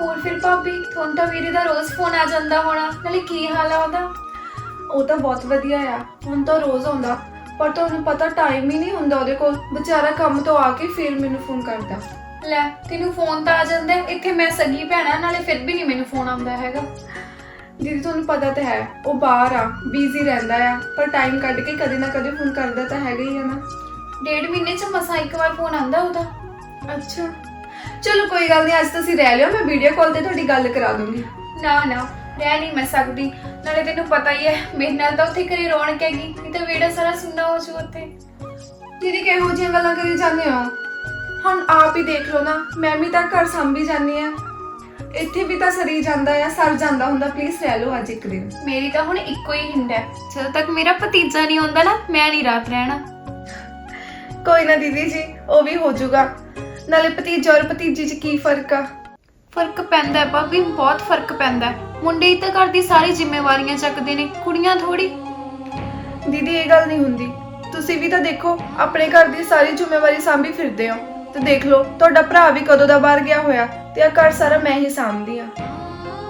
ਹੋਰ ਫਿਰ ਭਾਬੀ ਤੁਹਾਨੂੰ ਤਾਂ ਵੀਰੇ ਦਾ ਰੋਜ਼ ਫੋਨ ਆ ਜਾਂਦਾ ਹੋਣਾ। ਨਾਲੇ ਕੀ ਹਾਲ ਆ ਉਹਦਾ? ਉਹ ਤਾਂ ਬਹੁਤ ਵਧੀਆ ਆ। ਹੁਣ ਤਾਂ ਰੋਜ਼ ਆਉਂਦਾ। ਪਰ ਤੁਹਾਨੂੰ ਪਤਾ ਟਾਈਮ ਹੀ ਨਹੀਂ ਹੁੰਦਾ ਉਹਦੇ ਕੋਲ। ਵਿਚਾਰਾ ਕੰਮ ਤੋਂ ਆ ਕੇ ਫਿਰ ਮੈਨੂੰ ਫੋਨ ਕਰਦਾ। ਲੈ ਤੈਨੂੰ ਫੋਨ ਤਾਂ ਆ ਜਾਂਦਾ ਹੈ, ਇੱਥੇ ਮੈਂ ਸਗੀ ਭੈਣਾ ਨਾਲੇ ਫਿਰ ਵੀ ਨਹੀਂ ਮੈਨੂੰ ਫੋਨ ਆਉਂਦਾ ਹੈਗਾ। ਦੀਦੀ ਤੁਹਾਨੂੰ ਪਤਾ ਤਾਂ ਹੈ ਉਹ ਬਾਹਰ ਆ ਬਿਜ਼ੀ ਰਹਿੰਦਾ ਆ। ਪਰ ਟਾਈਮ ਕੱਢ ਕੇ ਕਦੇ ਨਾ ਕਦੇ ਫੋਨ ਕਰਦਾ ਤਾਂ ਹੈਗਾ ਹੀ ਹੈ ਨਾ। ਡੇਢ ਮਹੀਨੇ ਚ ਮਸਾਂ ਇੱਕ ਵਾਰ ਫੋਨ ਆਉਂਦਾ ਉਹਦਾ? ਅੱਛਾ। ਚਲੋ ਕੋਈ ਗੱਲ ਨਹੀਂ ਅੱਜ ਤੁਸੀਂ ਰਹਿ ਲਿਓ ਮੈਂ ਵੀਡੀਓ ਕਾਲ ਤੇ ਤੁਹਾਡੀ ਗੱਲ ਕਰਾ ਦੂੰਗੀ। ਨਾ ਨਾ ਰਹਿ ਨਹੀਂ ਮੈਂ ਸਕਦੀ। ਨਾਲੇ ਤੈਨੂੰ ਪਤਾ ਹੀ ਹੈ ਮੇਰੇ ਨਾਲ ਤਾਂ ਉੱਥੇ ਘਰੇ ਰੌਣਕ ਹੈਗੀ ਨਹੀਂ ਤਾਂ ਵੇੜਾ ਸਾਰਾ ਸੁੰਨਾ ਹੋ ਜੂ ਉੱਥੇ। ਦੀਦੀ ਕਿਹੋ ਜਿਹੀਆਂ ਗੱਲਾਂ ਕਰੀ ਜਾਂਦੇ ਹੋ? ਹੁਣ ਆਪ ਹੀ ਦੇਖ ਲਓ ਨਾ ਮੈਂ ਵੀ ਤਾਂ ਘਰ ਸੰਭੀ ਜਾਂਦੀ ਆ ਇੱਥੇ ਵੀ ਤਾਂ ਸਰੀ ਜਾਂਦਾ ਆ ਸਰ ਜਾਂਦਾ ਹੁੰਦਾ ਪਲੀਜ਼ ਰਹਿ ਲਓ ਅੱਜ ਇੱਕ ਦਿਨ। ਮੇਰੀ ਤਾਂ ਹੁਣ ਇੱਕੋ ਹੀ ਹਿੰਡ ਹੈ। ਜਦੋਂ ਤੱਕ ਮੇਰਾ ਭਤੀਜਾ ਨਹੀਂ ਆਉਂਦਾ ਨਾ ਮੈਂ ਨਹੀਂ ਰਾਤ ਰਹਿਣਾ। ਕੋਈ ਨਾ ਦੀਦੀ ਜੀ ਉਹ ਵੀ ਹੋ ਜਾਊਗਾ ਨਾਲੇ ਭਤੀਜਾ ਔਰ ਭਤੀਜੀ 'ਚ ਕੀ ਫ਼ਰਕ ਆ? ਫ਼ਰਕ ਪੈਂਦਾ ਹੈ ਭਾਬੀ ਬਹੁਤ ਫ਼ਰਕ ਪੈਂਦਾ ਹੈ। ਮੁੰਡੇ ਹੀ ਤਾਂ ਘਰ ਦੀ ਸਾਰੀ ਜ਼ਿੰਮੇਵਾਰੀਆਂ ਚੱਕਦੇ ਨੇ ਕੁੜੀਆਂ ਥੋੜੀ ਦੀਦੀ ਇਹ ਗੱਲ ਨਹੀਂ ਹੁੰਦੀ। ਤੁਸੀਂ ਵੀ ਤਾਂ ਦੇਖੋ ਆਪਣੇ ਘਰ ਦੀ ਸਾਰੀ ਜ਼ਿੰਮੇਵਾਰੀ ਸਾਂਭੀ ਫਿਰਦੇ ਹੋ। ਤੇ ਦੇਖ ਲਓ ਤੁਹਾਡਾ ਭਰਾ ਵੀ ਕਦੋਂ ਦਾ ਬਾਹਰ ਗਿਆ ਹੋਇਆ ਤੇ ਆ ਘਰ ਸਾਰਾ ਮੈਂ ਹੀ ਸਾਂਭਦੀ ਆ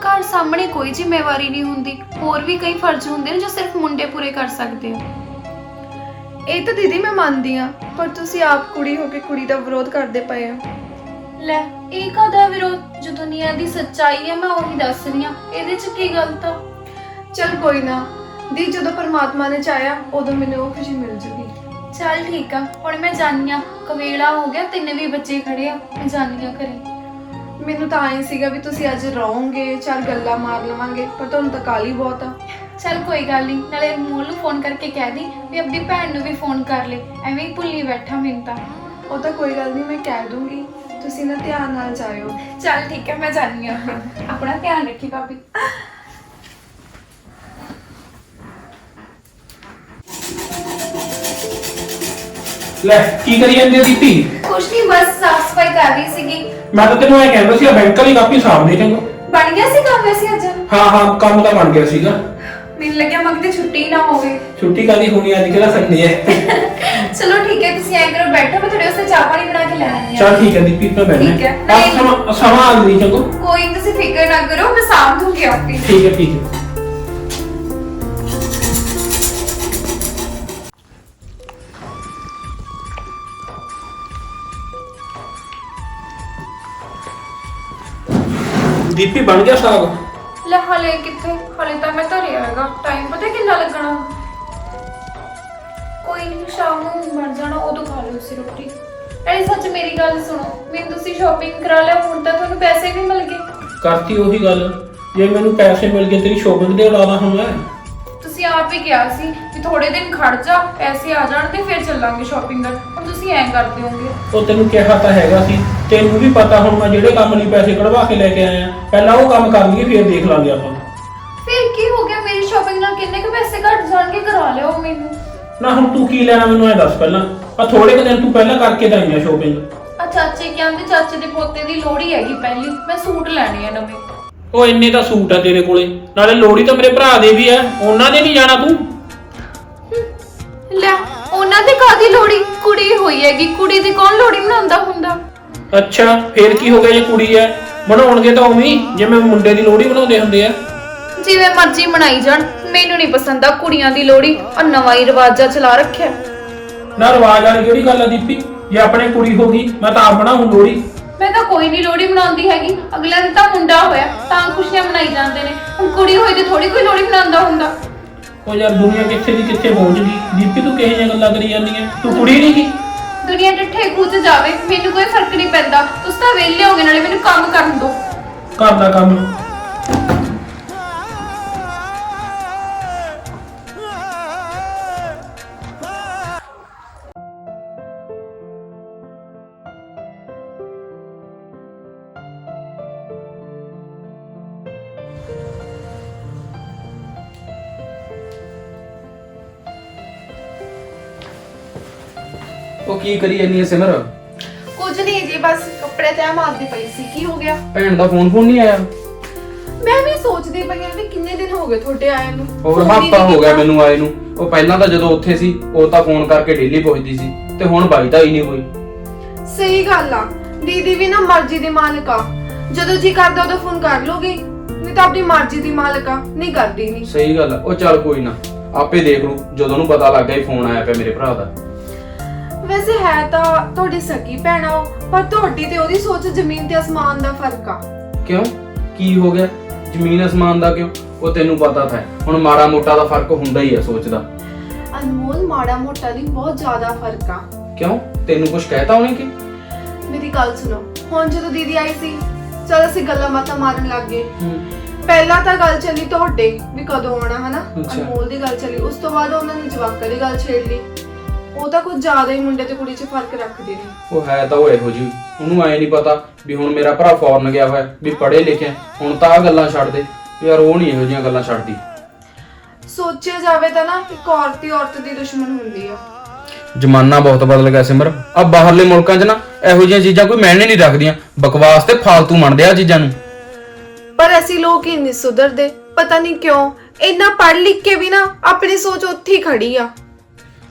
ਘਰ ਸਾਹਮਣੇ ਕੋਈ ਜ਼ਿੰਮੇਵਾਰੀ ਨਹੀਂ ਹੁੰਦੀ। ਹੋਰ ਵੀ ਕਈ ਫਰਜ਼ ਹੁੰਦੇ ਨੇ ਜੋ ਸਿਰਫ ਮੁੰਡੇ ਪੂਰੇ ਕਰ ਸਕਦੇ ਆ ਇਹ ਤਾਂ ਦੀਦੀ ਮੈਂ ਮੰਨਦੀ ਆ ਪਰ ਤੁਸੀਂ ਆਪ ਕੁੜੀ ਹੋ ਕੇ ਕੁੜੀ ਦਾ ਵਿਰੋਧ ਕਰਦੇ ਪਏ ਹੋ। ਲੈ ਇਹ ਕਾਦਾ ਵਿਰੋਧ? ਜੋ ਦੁਨੀਆ ਦੀ ਸੱਚਾਈ ਹੈ ਮੈਂ ਉਹੀ ਦੱਸ ਰਹੀ ਆ ਇਹਦੇ ਚ ਕੀ ਗਲਤ ਆ? ਚਲ ਕੋਈ ਨਾ ਦੀ ਜਦੋਂ ਪਰਮਾਤਮਾ ਨੇ ਚਾਹਿਆ ਉਦੋਂ ਮੈਨੂੰ ਉਹ ਖੁਸ਼ੀ ਮਿਲ ਜੂਗੀ। ਚੱਲ ਠੀਕ ਆ ਹੁਣ ਮੈਂ ਜਾਣੀ ਆ ਕਵੇਲਾ ਹੋ ਗਿਆ ਤਿੰਨ ਵੀ ਬੱਚੇ ਖੜੇ ਆ ਮੈਂ ਜਾਣੀ ਆ ਘਰੇ। ਮੈਨੂੰ ਤਾਂ ਐਂ ਸੀਗਾ ਵੀ ਤੁਸੀਂ ਅੱਜ ਰਹੋਗੇ ਚਾਰ ਗੱਲਾਂ ਮਾਰ ਲਵਾਂਗੇ ਪਰ ਤੁਹਾਨੂੰ ਤਾਂ ਕਾਲੀ ਬਹੁਤ ਆ। ਚੱਲ ਕੋਈ ਗੱਲ ਨਹੀਂ ਨਾਲੇ ਮੋਲ ਨੂੰ ਫੋਨ ਕਰਕੇ ਕਹਿ ਦੀ ਵੀ ਆਪਣੀ ਭੈਣ ਨੂੰ ਵੀ ਫੋਨ ਕਰ ਲੈ ਐਵੇਂ ਹੀ ਭੁੱਲੀ ਬੈਠਾ ਮੈਨੂੰ ਤਾਂ। ਉਹ ਤਾਂ ਕੋਈ ਗੱਲ ਨਹੀਂ ਮੈਂ ਕਹਿ ਦੂੰਗੀ। ਤੁਸੀਂ ਨਾ ਧਿਆਨ ਨਾਲ ਜਾਇਓ। ਚੱਲ ਠੀਕ ਹੈ ਮੈਂ ਜਾਣੀ ਆ ਫਿਰ। ਆਪਣਾ ਧਿਆਨ ਰੱਖੀ ਭਾਬੀ। ਲੈ ਕੀ ਕਰੀ ਜਾਂਦੀ ਆ ਦੀਪੀ? ਕੁਛ ਨਹੀਂ ਬਸ ਸਾਫ਼ ਸਫ਼ਾਈ ਕਰ ਰਹੀ ਸੀਗੀ। ਮੈਂ ਤਾਂ ਤੈਨੂੰ ਐ ਕਹਿੰਦਾ ਸੀ ਆ ਬੈਂਕ ਵਾਲੀ ਕਾਪੀ ਸਾਹਮਣੇ ਚੰਗਾ ਬਣ ਗਿਆ ਸੀ ਕੰਮ ਵੈਸੇ ਅੱਜ? ਹਾਂ ਹਾਂ ਕੰਮ ਤਾਂ ਬਣ ਗਿਆ ਸੀਗਾ। ਮੈਨੂੰ ਲੱਗਿਆ ਮਗਦੇ ਛੁੱਟੀ ਨਾ ਹੋਵੇ। ਛੁੱਟੀ ਕਾਦੀ ਹੋਣੀ ਅੱਜ ਕਿਹੜਾ ਸੰਡੇ ਹੈ ਚਲੋ ਠੀਕ ਹੈ ਤੁਸੀਂ ਐਂ ਕਰੋ ਬੈਠੋ ਮੈਂ ਤੁਹਾਡੇ ਵਾਸਤੇ ਚਾਹ ਪਾਣੀ ਬਣਾ ਕੇ ਲੈ ਆਉਂਦੀ ਹਾਂ। ਚਲ ਠੀਕ ਹੈ ਦੀਪੀ ਮੈਂ ਬੈਠਣਾ। ਠੀਕ ਹੈ। ਆ ਸਮਾਂ ਸਮਾਂ ਆ ਗਈ ਚੰਗੋ। ਕੋਈ ਨੀ, ਤੁਸੀਂ ਫਿਕਰ ਨਾ ਕਰੋ ਮੈਂ ਸਾਂਭ ਦੂੰਗੀ ਆਪੇ। ਠੀਕ ਹੈ ਠੀਕ ਹੈ। ਦੀਪੀ ਬਣ ਗਿਆ ਸਾਗ? ਲੈ ਹਲੇ ਕਿੱਥੇ? ਹਲੇ ਤਾਂ ਮੈਂ ਧਰਿਆ ਹੈਗਾ। ਟਾਈਮ ਪਤਾ ਕਿੰਨਾ ਲੱਗਣਾ? ਕੋਈ ਨਹੀਂ ਸ਼ਾਮ ਨੂੰ ਬਣ ਜਾਣਾ ਉਦੋਂ ਖਾ ਲਿਓ ਤੁਸੀਂ ਰੋਟੀ। ਐਲੀ ਸੱਚ ਮੇਰੀ ਗੱਲ ਸੁਣੋ ਮੈਨੂੰ ਤੁਸੀਂ ਸ਼ਾਪਿੰਗ ਕਰਾ ਲਿਆ ਹੁਣ ਤਾਂ ਤੁਹਾਨੂੰ ਪੈਸੇ ਵੀ ਮਿਲ ਗਏ। ਕਰਤੀ ਉਹੀ ਗੱਲ। ਜੇ ਮੈਨੂੰ ਪੈਸੇ ਮਿਲ ਗਏ ਤੇਰੀ ਸ਼ੋਪਿੰਗ ਦੇ ਉਡਾਦਾ ਹੁਣ ਮੈਂ ਤੁਸੀਂ ਆਪ ਹੀ ਕਿਹਾ ਸੀ ਕਿ ਥੋੜੇ ਦਿਨ ਖੜ ਜਾ ਪੈਸੇ ਆ ਜਾਣ ਤੇ ਫਿਰ ਚੱਲਾਂਗੇ ਸ਼ਾਪਿੰਗ ਕਰਨ। ਹੁਣ ਤੁਸੀਂ ਐਂ ਕਰਦੇ ਹੋਗੇ ਉਹ ਤੈਨੂੰ ਕਿਹਾ ਤਾਂ ਹੈਗਾ ਸੀ ਤੈਨੂੰ ਵੀ ਪਤਾ ਹੁਣ ਮੈਂ ਜਿਹੜੇ ਕੰਮ ਲਈ ਪੈਸੇ ਕਢਵਾ ਕੇ ਲੈ ਕੇ ਆਇਆ ਪਹਿਲਾਂ ਉਹ ਕੰਮ ਕਰ ਲਈਏ ਫਿਰ ਦੇਖ ਲਾਂਗੇ ਆਪਾਂ। ਫਿਰ ਕੀ ਹੋ ਗਿਆ? ਮੇਰੀ ਸ਼ਾਪਿੰਗ ਨਾਲ ਕਿੰਨੇ ਕੁ ਪੈਸੇ ਘੱਟ ਜਾਣਗੇ ਕਰਾ ਲਿਓ ਮੈਨੂੰ। ਨਾ ਹੁਣ ਤੂੰ ਕੀ ਲੈਣਾ ਮੈਨੂੰ ਐ ਦੱਸ ਪਹਿਲਾਂ। ਆ ਥੋੜੇ ਕੁ ਦਿਨ ਤੂੰ ਪਹਿਲਾਂ ਕਰਕੇ ਤਾਂ ਆਈਆਂ ਸ਼ੋਪਿੰਗ ਆ ਚਾਚੇ ਕਹਿੰਦੇ ਚਾਚੇ ਦੇ ਪੋਤੇ ਦੀ ਲੋਹੜੀ ਹੈਗੀ ਪਹਿਲੀ। ਮੈਂ ਸੂਟ ਲੈਣੇ ਆ ਨਵੇਂ। ਉਹ ਇੰਨੇ ਤਾਂ ਸੂਟ ਆ ਤੇਰੇ ਕੋਲੇ। ਨਾਲੇ ਲੋੜੀ ਤਾਂ ਮੇਰੇ ਭਰਾ ਦੇ ਵੀ ਆ ਉਹਨਾਂ ਦੇ ਨਹੀਂ ਜਾਣਾ ਤੂੰ। ਲੈ ਉਹਨਾਂ ਦੇ ਕਾਦੀ ਲੋੜੀ ਕੁੜੀ ਹੋਈ ਹੈਗੀ। ਕੁੜੀ ਦੀ ਕੌਣ ਲੋੜੀ ਮਨਾਉਂਦਾ ਹੁੰਦਾ? ਅੱਛਾ ਫੇਰ ਕੀ ਹੋ ਗਿਆ ਜੇ ਕੁੜੀ ਐ ਬਣਾਉਣਗੇ ਤਾਂ ਉਵੇਂ ਹੀ, ਜਿਵੇਂ ਮੁੰਡੇ ਦੀ ਲੋੜੀ ਬਣਾਉਂਦੇ ਹੁੰਦੇ ਆ। ਜਿਵੇਂ ਮਰਜ਼ੀ ਮਨਾਈ ਜਾਣ। ਮੈਨੂੰ ਨਹੀਂ ਪਸੰਦ ਆ ਕੁੜੀਆਂ ਦੀ ਲੋੜੀ ਆ ਨਵਾਂ ਹੀ ਰਿਵਾਜਾ ਚਲਾ ਰੱਖਿਆ। ਨਾ ਰਿਵਾਜ ਵਾਲੀ ਕਿਹੜੀ ਗੱਲ ਆ ਦੀਪੀ? ਜੇ ਆਪਣੇ ਕੁੜੀ ਹੋ ਗਈ ਮੈਂ ਤਾਂ ਆਪ ਬਣਾਉਂ ਲੋੜੀ ਮੈਂ ਤਾਂ ਕੋਈ ਨਹੀਂ ਲੋੜੀ ਮਨਾਉਂਦੀ ਹੈਗੀ। ਅਗਲੇ ਦਿਨ ਤਾਂ ਮੁੰਡਾ ਹੋਇਆ ਤਾਂ ਖੁਸ਼ੀਆਂ ਮਨਾਈ ਜਾਂਦੇ ਨੇ। ਹੁਣ ਕੁੜੀ ਹੋਈ ਤੇ ਥੋੜੀ ਕੋਈ ਲੋੜੀ ਮਨਾਉਂਦਾ ਹੁੰਦਾ। ਉਹ ਯਾਰ ਦੁਨੀਆ ਕਿੱਥੇ ਦੀ ਕਿੱਥੇ ਪਹੁੰਚ ਗਈ? ਦੀਪੀ ਤੂੰ ਕਿਹੋ ਜਿਹੀਆਂ ਗੱਲਾਂ ਕਰੀ ਜਾਂਦੀ ਐ? ਤੂੰ ਕੁੜੀ ਨਹੀਂ ਗੀ? ਦੁਨੀਆ ਡਿੱਠੇ ਖੂਚ ਜਾਵੇ ਮੈਨੂੰ ਕੋਈ ਫ਼ਰਕ ਨਹੀਂ ਪੈਂਦਾ। ਤੁਸੀਂ ਤਾਂ ਵਿਹਲੇ ਹੋਗੇ ਨਾਲੇ ਮੈਨੂੰ ਕੰਮ ਕਰਨ ਦਿਓ। ਘਰ ਦਾ ਕੰਮ। ਕੀ ਕਰੀ ਜਾਨੀ ਐ ਸਿਮਰ? ਕੁਝ ਨਹੀਂ ਜੀ ਬਸ ਕੱਪੜੇ ਤੇ ਮਾਰਦੀ ਪਈ ਸੀ। ਕੀ ਹੋ ਗਿਆ? ਭੈਣ ਦਾ ਫੋਨ ਫੋਨ ਨਹੀਂ ਆਇਆ? ਮੈਂ ਵੀ ਸੋਚਦੀ ਪਈ ਆ ਵੀ ਕਿੰਨੇ ਦਿਨ ਹੋ ਗਏ ਤੁਹਾਡੇ ਆਏ ਨੂੰ। ਹੋਰ phone ਹੀ ਹਫਤਾ ਨਹੀਂ ਹੋ ਗਿਆ ਕੀਤਾ। ਮੈਨੂੰ ਆਏ ਨੂੰ। ਉਹ ਪਹਿਲਾਂ ਤਾਂ ਜਦੋਂ ਉੱਥੇ ਸੀ ਉਹ ਤਾਂ ਫੋਨ ਕਰਕੇ ਡੇਲੀ ਪੁੱਛਦੀ ਸੀ ਤੇ ਹੁਣ ਬਾਈ ਤਾਂ ਹੀ ਨਹੀਂ ਹੋਈ ਸਹੀ ਗੱਲ ਆ। ਦੀਦੀ ਵੀ ਨਾ ਮਰਜ਼ੀ ਦੀ ਮਾਲਕ ਆ। ਜਦੋਂ ਜੀ ਕਰਦਾ ਉਦੋਂ ਫੋਨ ਕਰ ਲੋਗੇ। ਨਹੀਂ ਤਾਂ ਆਪਣੀ ਮਰਜ਼ੀ ਦੀ ਮਾਲਕ ਆ ਨਹੀਂ ਕਰਦੀ ਨਹੀਂ ਸਹੀ ਗੱਲ ਆ। ਉਹ ਚੱਲ ਕੋਈ ਨਾ ਆਪੇ ਦੇਖ ਲੂ ਜਦੋਂ ਉਹਨੂੰ ਪਤਾ ਲੱਗ ਗਿਆ ਫੋਨ ਆਇਆ ਪਿਆ ਮੇਰੇ ਭਰਾ ਦਾ। ਵੈਸੇ ਹੈ ਤਾਂ ਤੁਹਾਡੀ ਸਕੀ ਭੈਣ ਉਹ, ਪਰ ਤੁਹਾਡੀ ਤੇ ਉਹਦੀ ਸੋਚ ਜ਼ਮੀਨ ਤੇ ਅਸਮਾਨ ਦਾ ਫ਼ਰਕ ਆ। ਕਿਉਂ? ਕੀ ਹੋ ਗਿਆ? ਜ਼ਮੀਨ ਅਸਮਾਨ ਦਾ ਕਿਉਂ? ਉਹ ਤੈਨੂੰ ਪਤਾ ਤਾਂ ਹੈ। ਹੁਣ ਮਾੜਾ ਮੋਟਾ ਦਾ ਫ਼ਰਕ ਹੁੰਦਾ ਹੀ ਆ ਸੋਚ ਦਾ। ਅਨਮੋਲ ਮਾੜਾ ਮੋਟਾ ਨਹੀਂ ਬਹੁਤ ਜ਼ਿਆਦਾ ਫ਼ਰਕ ਆ। ਕਿਉਂ? ਤੈਨੂੰ ਕੁਝ ਕਹਿਤਾ ਉਹਨੇ ਕਿ? ਮੇਰੀ ਗੱਲ ਸੁਣੋ ਹੁਣ ਜਦੋਂ ਦੀਦੀ ਆਈ ਸੀ ਚਲ ਅਸੀਂ ਗੱਲਾਂ ਬਾਤਾਂ ਮਾਰਨ ਲੱਗ ਗਏ। ਪਹਿਲਾਂ ਤਾਂ ਗੱਲ ਚੱਲੀ ਤੁਹਾਡੇ ਵੀ ਕਦੋਂ ਆਉਣਾ ਹਨਾ? ਅੱਛਾ। ਅਨਮੋਲ ਦੀ ਗੱਲ ਚੱਲੀ ਉਸ ਤੋਂ ਬਾਅਦ ਉਹਨਾਂ ਨੇ ਜਵਾਕਾਂ ਦੀ ਗੱਲ ਛੇੜ ਲਈ। ਉਹ ਤਾਂ ਕੁਝ ਜ਼ਿਆਦਾ ਹੀ ਮੁੰਡੇ ਤੇ ਕੁੜੀ 'ਚ ਫ਼ਰਕ ਰੱਖਦੇ ਨੇ। ਉਹ ਹੈ ਤਾਂ ਉਹ ਇਹੋ ਜੀ ਉਹਨੂੰ ਐ ਨਹੀਂ ਪਤਾ ਵੀ ਹੁਣ ਮੇਰਾ ਭਰਾ ਫੋਰਨ ਗਿਆ ਹੋਇਆ ਵੀ ਪੜ੍ਹੇ ਲਿਖਿਆ ਹੁਣ ਤਾਂ ਆ ਗੱਲਾਂ ਛੱਡ ਦੇ। ਯਾਰ ਉਹ ਨਹੀਂ ਇਹੋ ਜਿਹੀਆਂ ਗੱਲਾਂ ਛੱਡਦੀ। ਸੋਚਿਆ ਜਾਵੇ ਤਾਂ ਨਾ ਇੱਕ ਔਰਤ ਹੀ ਔਰਤ ਦੀ ਦੁਸ਼ਮਣ ਹੁੰਦੀ ਆ। ਜ਼ਮਾਨਾ ਬਹੁਤ ਬਦਲ ਗਿਆ ਸਿਮਰ। ਆ ਬਾਹਰਲੇ ਮੁਲਕਾਂ 'ਚ ਨਾ ਇਹੋ ਜਿਹੀਆਂ ਚੀਜ਼ਾਂ ਕੋਈ ਮਾਇਨੇ ਨਹੀਂ ਰੱਖਦੀਆਂ। ਬਕਵਾਸ ਤੇ ਫਾਲਤੂ ਮੰਨਦੇ ਆ ਚੀਜ਼ਾਂ ਨੂੰ। ਪਰ ਅਸੀਂ ਲੋਕ ਹੀ ਨਹੀਂ ਸੁਧਰਦੇ। ਪਤਾ ਨਹੀਂ ਕਿਉਂ ਇੰਨਾ ਪੜ੍ਹ ਲਿਖ ਕੇ ਵੀ ਨਾ ਆਪਣੀ ਸੋਚ ਉੱਥੇ ਹੀ ਖੜੀ ਆ।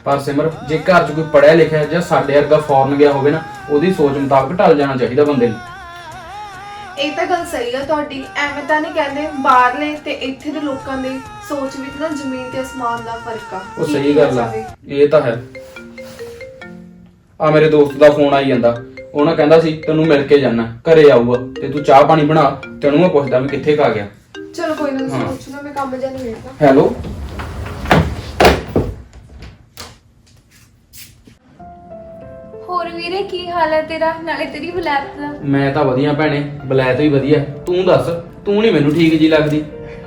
ਪਰ ਸਿਮਰ ਜੇ ਘਰ 'ਚ ਕੋਈ ਪੜਿਆ ਲਿਖਿਆ ਜਾਂ ਸਾਡੇ ਵਰਗਾ ਫੋਰਨ ਗਿਆ ਹੋਵੇ ਨਾ ਉਹਦੀ ਸੋਚ ਮੁਤਾਬਕ ਢਲ ਜਾਣਾ ਚਾਹੀਦਾ ਬੰਦੇ ਨੂੰ। ਇਹ ਤਾਂ ਗੱਲ ਸਹੀ ਆ ਤੁਹਾਡੀ ਐਵੇਂ ਤਾਂ ਨਹੀਂ ਕਹਿੰਦੇ ਬਾਹਰਲੇ ਤੇ ਇੱਥੇ ਦੇ ਲੋਕਾਂ ਦੀ ਸੋਚ ਵਿੱਚ ਨਾ ਜ਼ਮੀਨ ਤੇ ਅਸਮਾਨ ਦਾ ਫ਼ਰਕ ਆ। ਉਹ ਕੀ ਸਹੀ ਕੀਤਾ ਗੱਲ ਆ। ਜਾਵੇ? ਇਹ ਤਾਂ ਹੈ। ਆ ਮੇਰੇ ਦੋਸਤ ਦਾ ਫੋਨ ਆਈ ਜਾਂਦਾ। ਉਹ ਨਾ ਕਹਿੰਦਾ ਸੀ ਤੈਨੂੰ ਮਿਲ ਕੇ ਜਾਣਾ ਘਰੇ ਆਊਗਾ ਤੇ ਤੂੰ ਚਾਹ ਪਾਣੀ ਬਣਾ ਤੇ ਉਹਨੂੰ ਮੈਂ ਪੁੱਛਦਾ ਵੀ ਕਿੱਥੇ ਕਾ ਗਿਆ? ਚਲੋ ਕੋਈ ਨਾ ਤੁਸੀਂ ਹਾਂ। ਮੈਂ ਕੰਮ ਜਾਂ ਨਹੀਂ ਵੇਖਦਾ। ਹੈਲੋ। ਹੋਰ ਵੀਰੇ ਕੀ ਹਾਲ ਹੈ ਤੇਰਾ? ਨਾਲੇ ਤੇਰੀ ਬਲੈਤ ਦਾ। ਮੈਂ ਤਾਂ ਵਧੀਆ ਭੈਣੇ ਬਲੈਤ ਵੀ ਵਧੀਆ। ਤੂੰ ਦੱਸ ਤੂੰ ਨਹੀਂ ਮੈਨੂੰ ਠੀਕ ਜੀ ਲੱਗਦੀ।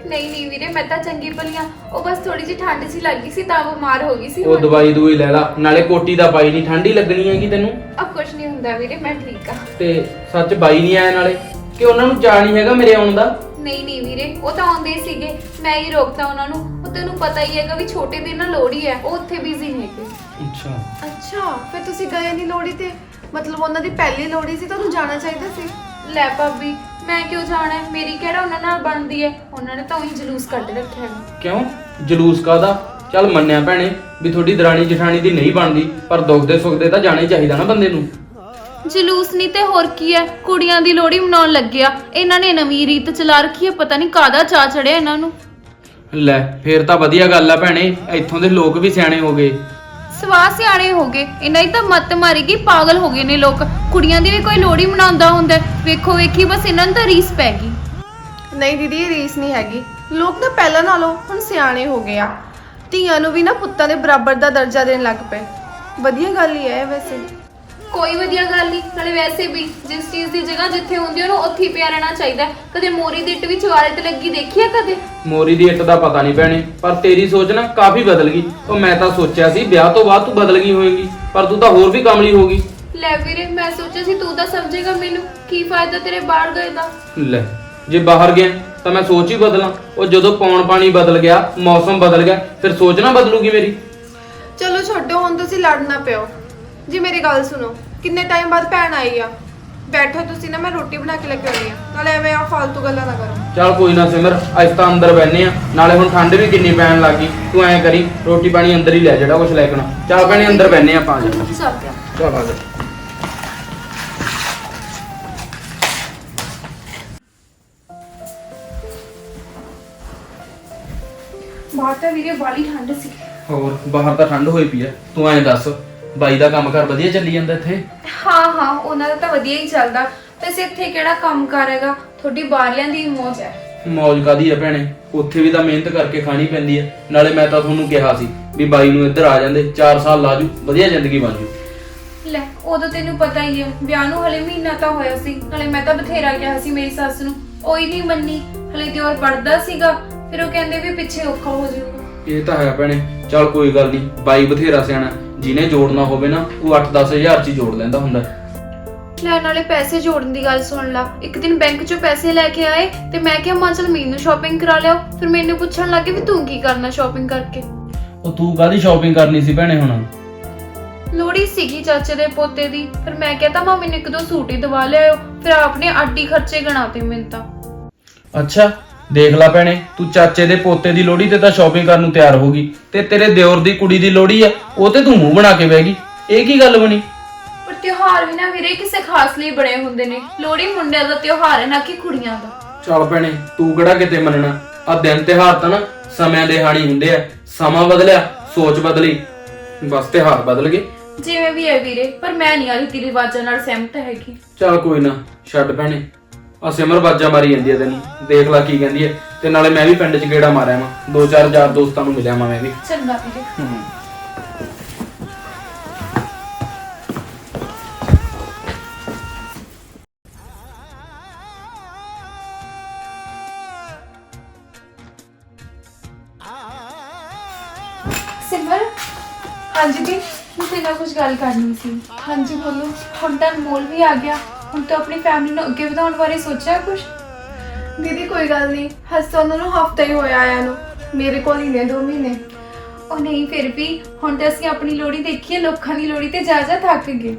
ਨਹੀਂ ਨਹੀਂ ਵੀਰੇ ਮੈਂ ਤਾਂ ਚੰਗੀ ਭਲੀਆਂ ਉਹ ਬਸ ਥੋੜੀ ਜਿਹੀ ਠੰਡ ਸੀ ਲੱਗੀ ਸੀ ਤਾਂ ਬਿਮਾਰ ਹੋ ਗਈ ਸੀ ਉਹ ਦਵਾਈ ਦੂਈ ਲੈ ਲਾ ਨਾਲੇ ਕੋਟੀ ਦਾ ਪਾਈ ਨਹੀਂ ਠੰਡੀ ਲੱਗਣੀ ਹੈਗੀ ਤੈਨੂੰ। ਅਬ ਕੁਝ ਨਹੀਂ ਹੁੰਦਾ ਵੀਰੇ ਮੈਂ ਠੀਕ ਆ ਤੇ ਸੱਚ ਬਾਈ ਨਹੀਂ ਆਇਆ ਨਾਲੇ? ਕਿ ਉਹਨਾਂ ਨੂੰ ਚਾਹ ਨਹੀਂ ਹੈਗਾ ਮੇਰੇ ਆਉਣ ਦਾ? ਨਹੀਂ ਨਹੀਂ ਵੀਰੇ ਉਹ ਤਾਂ ਆਉਂਦੇ ਹੀ ਸੀਗੇ। ਮੈਂ ਹੀ ਰੋਕਤਾ ਉਹਨਾਂ ਨੂੰ। ਉਹ ਤੈਨੂੰ ਪਤਾ ਹੀ ਹੈਗਾ ਵੀ ਛੋਟੇ ਦਿਨ ਨਾ ਲੋੜੀ ਹੈ ਉਹ ਉੱਥੇ ਬਿਜ਼ੀ ਨੇਗੇ ਅੱਛਾ। ਅੱਛਾ ਫਿਰ ਤੁਸੀਂ ਗਏ ਨਹੀਂ ਲੋੜੀ ਤੇ? ਮਤਲਬ ਉਹਨਾਂ ਦੀ ਪਹਿਲੀ ਲੋੜੀ ਸੀ ਤੁਹਾਨੂੰ ਜਾਣਾ ਚਾਹੀਦਾ ਸੀ? ਲੈ ਭਾਬੀ ਮੈਂ ਕਿਉਂ ਜਾਣਾ ਹੈ? ਮੇਰੀ ਕਿਹੜਾ ਉਹਨਾਂ ਨਾਲ ਬਣਦੀ ਹੈ? ਉਹਨਾਂ ਨੇ ਤਾਂ ਉਹੀ ਜਲੂਸ ਕੱਢ ਰੱਖਿਆ ਹੈ। ਕਿਉਂ? ਜਲੂਸ ਕਾਦਾ ਚੱਲ ਮੰਨਿਆ ਭੈਣੇ ਵੀ ਤੁਹਾਡੀ ਦਰਾਣੀ ਜਠਾਣੀ ਦੀ ਨਹੀਂ ਬਣਦੀ ਪਰ ਦੁੱਖ ਦੇ ਸੁੱਖ ਦੇ ਤਾਂ ਜਾਣਾ ਹੀ ਚਾਹੀਦਾ ਨਾ ਬੰਦੇ ਨੂੰ। ਜਲੂਸ ਨਹੀਂ ਤੇ ਹੋਰ ਕੀ ਹੈ? ਕੁੜੀਆਂ ਦੀ ਲੋੜੀ ਮਨਾਉਣ ਲੱਗਿਆ। ਇਹਨਾਂ ਨੇ ਨਵੀਂ ਰੀਤ ਚਲਾ ਰੱਖੀ ਹੈ ਪਤਾ ਨਹੀਂ ਕਾਦਾ ਚਾ ਚੜਿਆ ਇਹਨਾਂ ਨੂੰ। ਲੈ ਫੇਰ ਤਾਂ ਵਧੀਆ ਗੱਲ ਆ ਭੈਣੇ ਇੱਥੋਂ ਦੇ ਲੋਕ ਵੀ ਸਿਆਣੇ ਹੋ ਗਏ। ਸਵਾਹ ਸਿਆਣੇ ਹੋ ਗਏ। ਇਹਨਾਂ ਦੀ ਤਾਂ ਮੱਤ ਮਾਰੀ ਗਈ, ਪਾਗਲ ਹੋ ਗਏ ਨੇ ਲੋਕ। ਕੁੜੀਆਂ ਦੀ ਵੀ ਕੋਈ ਲੋੜੀ ਮਨਾਉਂਦਾ ਹੁੰਦਾ ਹੈ। ਵੇਖੋ, ਵੇਖੀ, ਬਸ ਇਹਨਾਂ ਨੂੰ ਤਾਂ ਰੀਸ ਪੈ ਗਈ। ਨਹੀਂ ਦੀਦੀ, ਇਹ ਰੀਸ ਨਹੀਂ ਹੈਗੀ। ਲੋਕ ਨਾ ਪਹਿਲਾਂ ਨਾਲੋਂ ਹੁਣ ਸਿਆਣੇ ਹੋ ਗਏ ਆ। ਧੀਆਂ ਨੂੰ ਵੀ ਨਾ ਪੁੱਤਾਂ ਦੇ ਬਰਾਬਰ ਦਾ ਦਰਜਾ ਦੇਣ ਲੱਗ ਪਏ। ਵਧੀਆ ਗੱਲ ਹੀ ਹੈ ਇਹ ਵੈਸੇ। ਕੋਈ ਵਧੀਆ ਗੱਲ ਨਹੀਂ। ਨਾਲੇ ਵੈਸੇ ਵੀ ਜਿਸ ਚੀਜ਼ ਦੀ ਜਗ੍ਹਾ ਜਿੱਥੇ ਹੁੰਦੀ ਉਹਨੂੰ ਉੱਥੇ ਹੀ ਪਿਆ ਰਹਿਣਾ ਚਾਹੀਦਾ ਹੈ। ਕਦੇ ਮੋਰੀ ਦੀ ਇੱਟ ਵਿੱਚ ਵਾਲਟ ਲੱਗੀ ਦੇਖੀ ਹੈ ਕਦੇ? ਮੋਰੀ ਦੀ ਇੱਟ ਦਾ ਪਤਾ ਨਹੀਂ ਭੈਣੇ ਪਰ ਤੇਰੀ ਸੋਚ ਨਾ ਕਾਫੀ ਬਦਲ ਗਈ। ਉਹ ਮੈਂ ਤਾਂ ਸੋਚਿਆ ਸੀ ਵਿਆਹ ਤੋਂ ਬਾਅਦ ਤੂੰ ਬਦਲ ਗਈ ਹੋਏਗੀ ਪਰ ਤੂੰ ਤਾਂ ਹੋਰ ਵੀ ਕਮਲੀ ਹੋ ਗਈ। ਲੈ ਵੀਰੇ ਮੈਂ ਸੋਚਿਆ ਸੀ ਤੂੰ ਤਾਂ ਸਮਝੇਗਾ ਮੈਨੂੰ ਕੀ ਫਾਇਦਾ ਤੇਰੇ ਬਾਹਰ ਗਏ ਦਾ। ਲੈ ਜੇ ਬਾਹਰ ਗਿਆ ਤਾਂ ਮੈਂ ਸੋਚ ਹੀ ਬਦਲਾਂ। ਉਹ ਜਦੋਂ ਪੌਣ ਪਾਣੀ ਬਦਲ ਗਿਆ ਮੌਸਮ ਬਦਲ ਗਿਆ ਫਿਰ ਸੋਚ ਨਾ ਬਦਲੂਗੀ ਮੇਰੀ। ਚਲੋ ਛੱਡੋ ਹੁਣ ਤੁਸੀਂ ਲੜਨਾ ਪਿਓ। ਜੀ ਮੇਰੀ ਗੱਲ ਸੁਣੋ ਕਿੰਨੇ ਟਾਈਮ ਬਾਅਦ ਭੈਣ ਆਈ ਆ? ਬੈਠੋ ਤੁਸੀਂ ਨਾ ਮੈਂ ਰੋਟੀ ਬਣਾ ਕੇ ਲੈ ਕੇ ਆਉਣੀ ਆ। ਨਾਲੇ ਐਵੇਂ ਆ ਫालतू ਗੱਲਾਂ ਨਾ ਕਰੋ। ਚੱਲ ਕੋਈ ਨਾ ਸਿਮਰ ਅੱਜ ਤਾਂ ਅੰਦਰ ਬੈਨੇ ਆ। ਨਾਲੇ ਹੁਣ ਠੰਡ ਵੀ ਕਿੰਨੀ ਪੈਣ ਲੱਗੀ ਤੂੰ ਐਂ ਕਰੀ ਰੋਟੀ ਪਾਣੀ ਅੰਦਰ ਹੀ ਲੈ ਜਿਹੜਾ ਕੁਝ ਲੈ ਕੇ ਆਉਣਾ। ਚੱਲ ਭੈਣੇ ਅੰਦਰ ਬੈਨੇ ਆ ਜਾ ਸਭ ਗਿਆ ਚੱਲ ਆ ਜਾ। ਬਾਹਰ ਤਾਂ ਵੀਰੇ ਬਾਲੀ ਠੰਡ ਸੀ। ਹੋਰ ਬਾਹਰ ਤਾਂ ਠੰਡ ਹੋਈ ਪਈ ਐ ਤੂੰ ਐਂ ਦੱਸ। ਬਾਈ ਦਾ ਕੰਮ ਕਰ ਵਧੀਆ ਚੱਲੀ ਜਾਂਦਾ ਇੱਥੇ? ਹਾਂ ਹਾਂ ਉਹਨਾਂ ਦਾ ਤਾਂ ਵਧੀਆ ਹੀ ਚੱਲਦਾ। ਵੈਸੇ ਇੱਥੇ ਕਿਹੜਾ ਕੰਮ ਕਰ ਹੈਗਾ? ਤੁਹਾਡੀ ਬਾਹਰਲਿਆਂ ਦੀ ਮੌਜ ਹੈ। ਮੌਜ ਕਾਦੀ ਐ ਭੈਣੇ? ਉੱਥੇ ਵੀ ਤਾਂ ਮਿਹਨਤ ਕਰਕੇ ਖਾਣੀ ਪੈਂਦੀ ਐ ਨਾਲੇ ਮੈਂ ਤਾਂ ਤੁਹਾਨੂੰ ਕਿਹਾ ਸੀ ਵੀ ਬਾਈ ਨੂੰ ਇੱਧਰ ਆ ਜਾਂਦੇ 4 ਸਾਲ ਲਾਜੂ ਵਧੀਆ ਜ਼ਿੰਦਗੀ ਬਣ ਜੂ। ਲੈ ਉਦੋਂ ਤੈਨੂੰ ਪਤਾ ਹੀ ਹੈ ਵਿਆਹ ਨੂੰ ਹਲੇ ਮਹੀਨਾ ਤਾਂ ਹੋਇਆ ਸੀ। ਨਾਲੇ ਮੈਂ ਤਾਂ ਬਥੇਰਾ ਕਿਹਾ ਸੀ ਮੇਰੀ ਸੱਸ ਨੂੰ ਉਹ ਹੀ ਨਹੀਂ ਮੰਨੀ। ਹਲੇ ਹੋਰ ਪੜਦਾ ਸੀਗਾ ਫਿਰ ਉਹ ਕਹਿੰਦੇ ਵੀ ਪਿੱਛੇ ਔਖਾ ਹੋ ਜਾਊਗਾ। ਇਹ ਤਾਂ ਹੈ ਭੈਣੇ ਚੱਲ ਕੋਈ ਗੱਲ ਨਹੀਂ ਬਾਈ ਬਥੇਰਾ ਸਿਆਣਾ। ਜਿਹਨੇ ਜੋੜਨਾ ਹੋਵੇ ਨਾ ਉਹ 8-10 ਹਜ਼ਾਰ ਚ ਹੀ ਜੋੜ ਲੈਂਦਾ ਹੁੰਦਾ। ਲੈ ਨਾਲੇ ਪੈਸੇ ਜੋੜਨ ਦੀ ਗੱਲ ਸੁਣ ਲਾ। ਇੱਕ ਦਿਨ ਬੈਂਕ ਚੋਂ ਪੈਸੇ ਲੈ ਕੇ ਆਏ ਤੇ ਮੈਂ ਕਿਹਾ ਮਾਂ ਚਲ ਮੈਨੂੰ ਸ਼ਾਪਿੰਗ ਕਰਾ ਲਿਓ ਫਿਰ ਮੈਨੂੰ ਪੁੱਛਣ ਲੱਗੇ ਵੀ ਤੂੰ ਕੀ ਕਰਨਾ ਸ਼ਾਪਿੰਗ ਕਰਕੇ। ਉਹ ਤੂੰ ਕਾਦੀ ਸ਼ਾਪਿੰਗ ਕਰਨੀ ਸੀ ਭੈਣੇ ਹੁਣ? ਲੋੜੀ ਸੀਗੀ ਚਾਚੇ ਦੇ ਪੋਤੇ ਦੀ। ਫਿਰ ਮੈਂ ਕਿਹਾ ਤਾਂ ਮਾਂ ਮੈਨੂੰ ਇੱਕ ਦੋ ਸੂਟ ਹੀ ਦਵਾ ਲਿਆਓ ਫਿਰ ਆਪਨੇ ਆਡੀ ਖਰਚੇ ਗਣਾਤੇ ਮੈਨੂੰ ਤਾਂ। ਅੱਛਾ ਦੇਖ ਲੈ ਭੈਣੇ ਤੂੰ ਚਾਚੇ ਦੇ ਪੋਤੇ ਦੀ ਲੋੜੀ ਤੇ ਤਾਂ ਸ਼ਾਪਿੰਗ ਕਰਨ ਨੂੰ ਤਿਆਰ ਹੋ ਗਈ। ਤੇ ਤੇਰੇ ਦਿਓਰ ਦੀ ਕੁੜੀ ਦੀ ਲੋੜੀ ਆ ਉਹ ਤੇ ਤੂੰ ਮੂੰਹ ਬਣਾ ਕੇ ਬਹਿ ਗਈ। ਇਹ ਕੀ ਗੱਲ ਬਣੀ? ਪਰ ਤਿਉਹਾਰ ਵੀ ਨਾ ਵੀਰੇ ਕਿਸੇ ਖਾਸ ਲਈ ਬਣੇ ਹੁੰਦੇ ਨੇ। ਲੋਹੜੀ ਮੁੰਡਿਆਂ ਦਾ ਤਿਉਹਾਰ ਹੈ ਨਾ ਕਿ ਕੁੜੀਆਂ ਦਾ। ਚੱਲ ਭੈਣੇ ਤੂੰ ਕਿਹੜਾ ਕਿਤੇ ਮੰਨਣਾ? ਆ ਦਿਨ ਤਿਉਹਾਰ ਤਾਂ ਨਾ ਸਮਿਆਂ ਦੇ ਹਾਣੀ ਹੁੰਦੇ ਆ। ਸਮਾਂ ਬਦਲਿਆ ਸੋਚ ਬਦਲੀ। ਬਸ ਤਿਉਹਾਰ ਬਦਲ ਗਏ। ਜਿਵੇਂ ਵੀ ਹੈ ਵੀਰੇ ਪਰ ਮੈਂ ਨਹੀਂ ਆ ਰੀਤੀ ਰਿਵਾਜਾਂ ਨਾਲ ਸਹਿਮਤ ਹੈਗੀ। ਚੱਲ ਕੋਈ ਨਾ ਛੱਡ ਭੈਣੇ। ਆ ਸਿਮਰ ਬਾਜਾ ਮਾਰੀ ਜਾਂਦੀ ਆ ਤੈਨੂੰ। ਦੇਖ ਲੈ ਕੀ ਕਹਿੰਦੀ ਐ ਤੇ ਨਾਲੇ ਮੈਂ ਵੀ ਪਿੰਡ 'ਚ ਗੇੜਾ ਮਾਰਿਆ ਵਾਂ। ਦੋ ਚਾਰ ਯਾਰ ਦੋਸਤਾਂ ਨੂੰ ਮਿਲਿਆ ਵਾਂ ਮੈਂ ਵੀ। ਚੰਗਾ ਵੀਰੇ ਸਿਮਰ? ਹਾਂਜੀ ਦੀ ਮੈਂ ਤੇਰੇ ਨਾਲ ਕੁਝ ਗੱਲ ਕਰਨੀ ਸੀ। ਹਾਂਜੀ ਬੋਲੋ। ਹੁਣ ਤਾਂ ਮੋਲ ਵੀ ਆ ਗਿਆ। ਹੁਣ ਤਾਂ ਆਪਣੀ ਫੈਮਿਲੀ ਨੂੰ ਅੱਗੇ ਵਧਾਉਣ ਬਾਰੇ ਸੋਚਿਆ ਕੁਝ ਦੀਦੀ ਕੋਈ ਗੱਲ ਨਹੀਂ। ਹਸਤਾ ਉਹਨਾਂ ਨੂੰ ਹਫਤਾ ਹੀ ਹੋਇਆ ਆਇਆ ਨੂੰ। ਮੇਰੇ ਕੋਲ ਹੀ ਨੇ 2 ਮਹੀਨੇ। ਉਹ ਨਹੀਂ ਫਿਰ ਵੀ ਹੁਣ ਤਾਂ ਅਸੀਂ ਆਪਣੀ ਲੋੜੀ ਦੇਖੀਏ ਲੋਕਾਂ ਦੀ ਲੋੜੀ ਤੇ ਜਾ ਜਾ ਥੱਕ ਗਏ।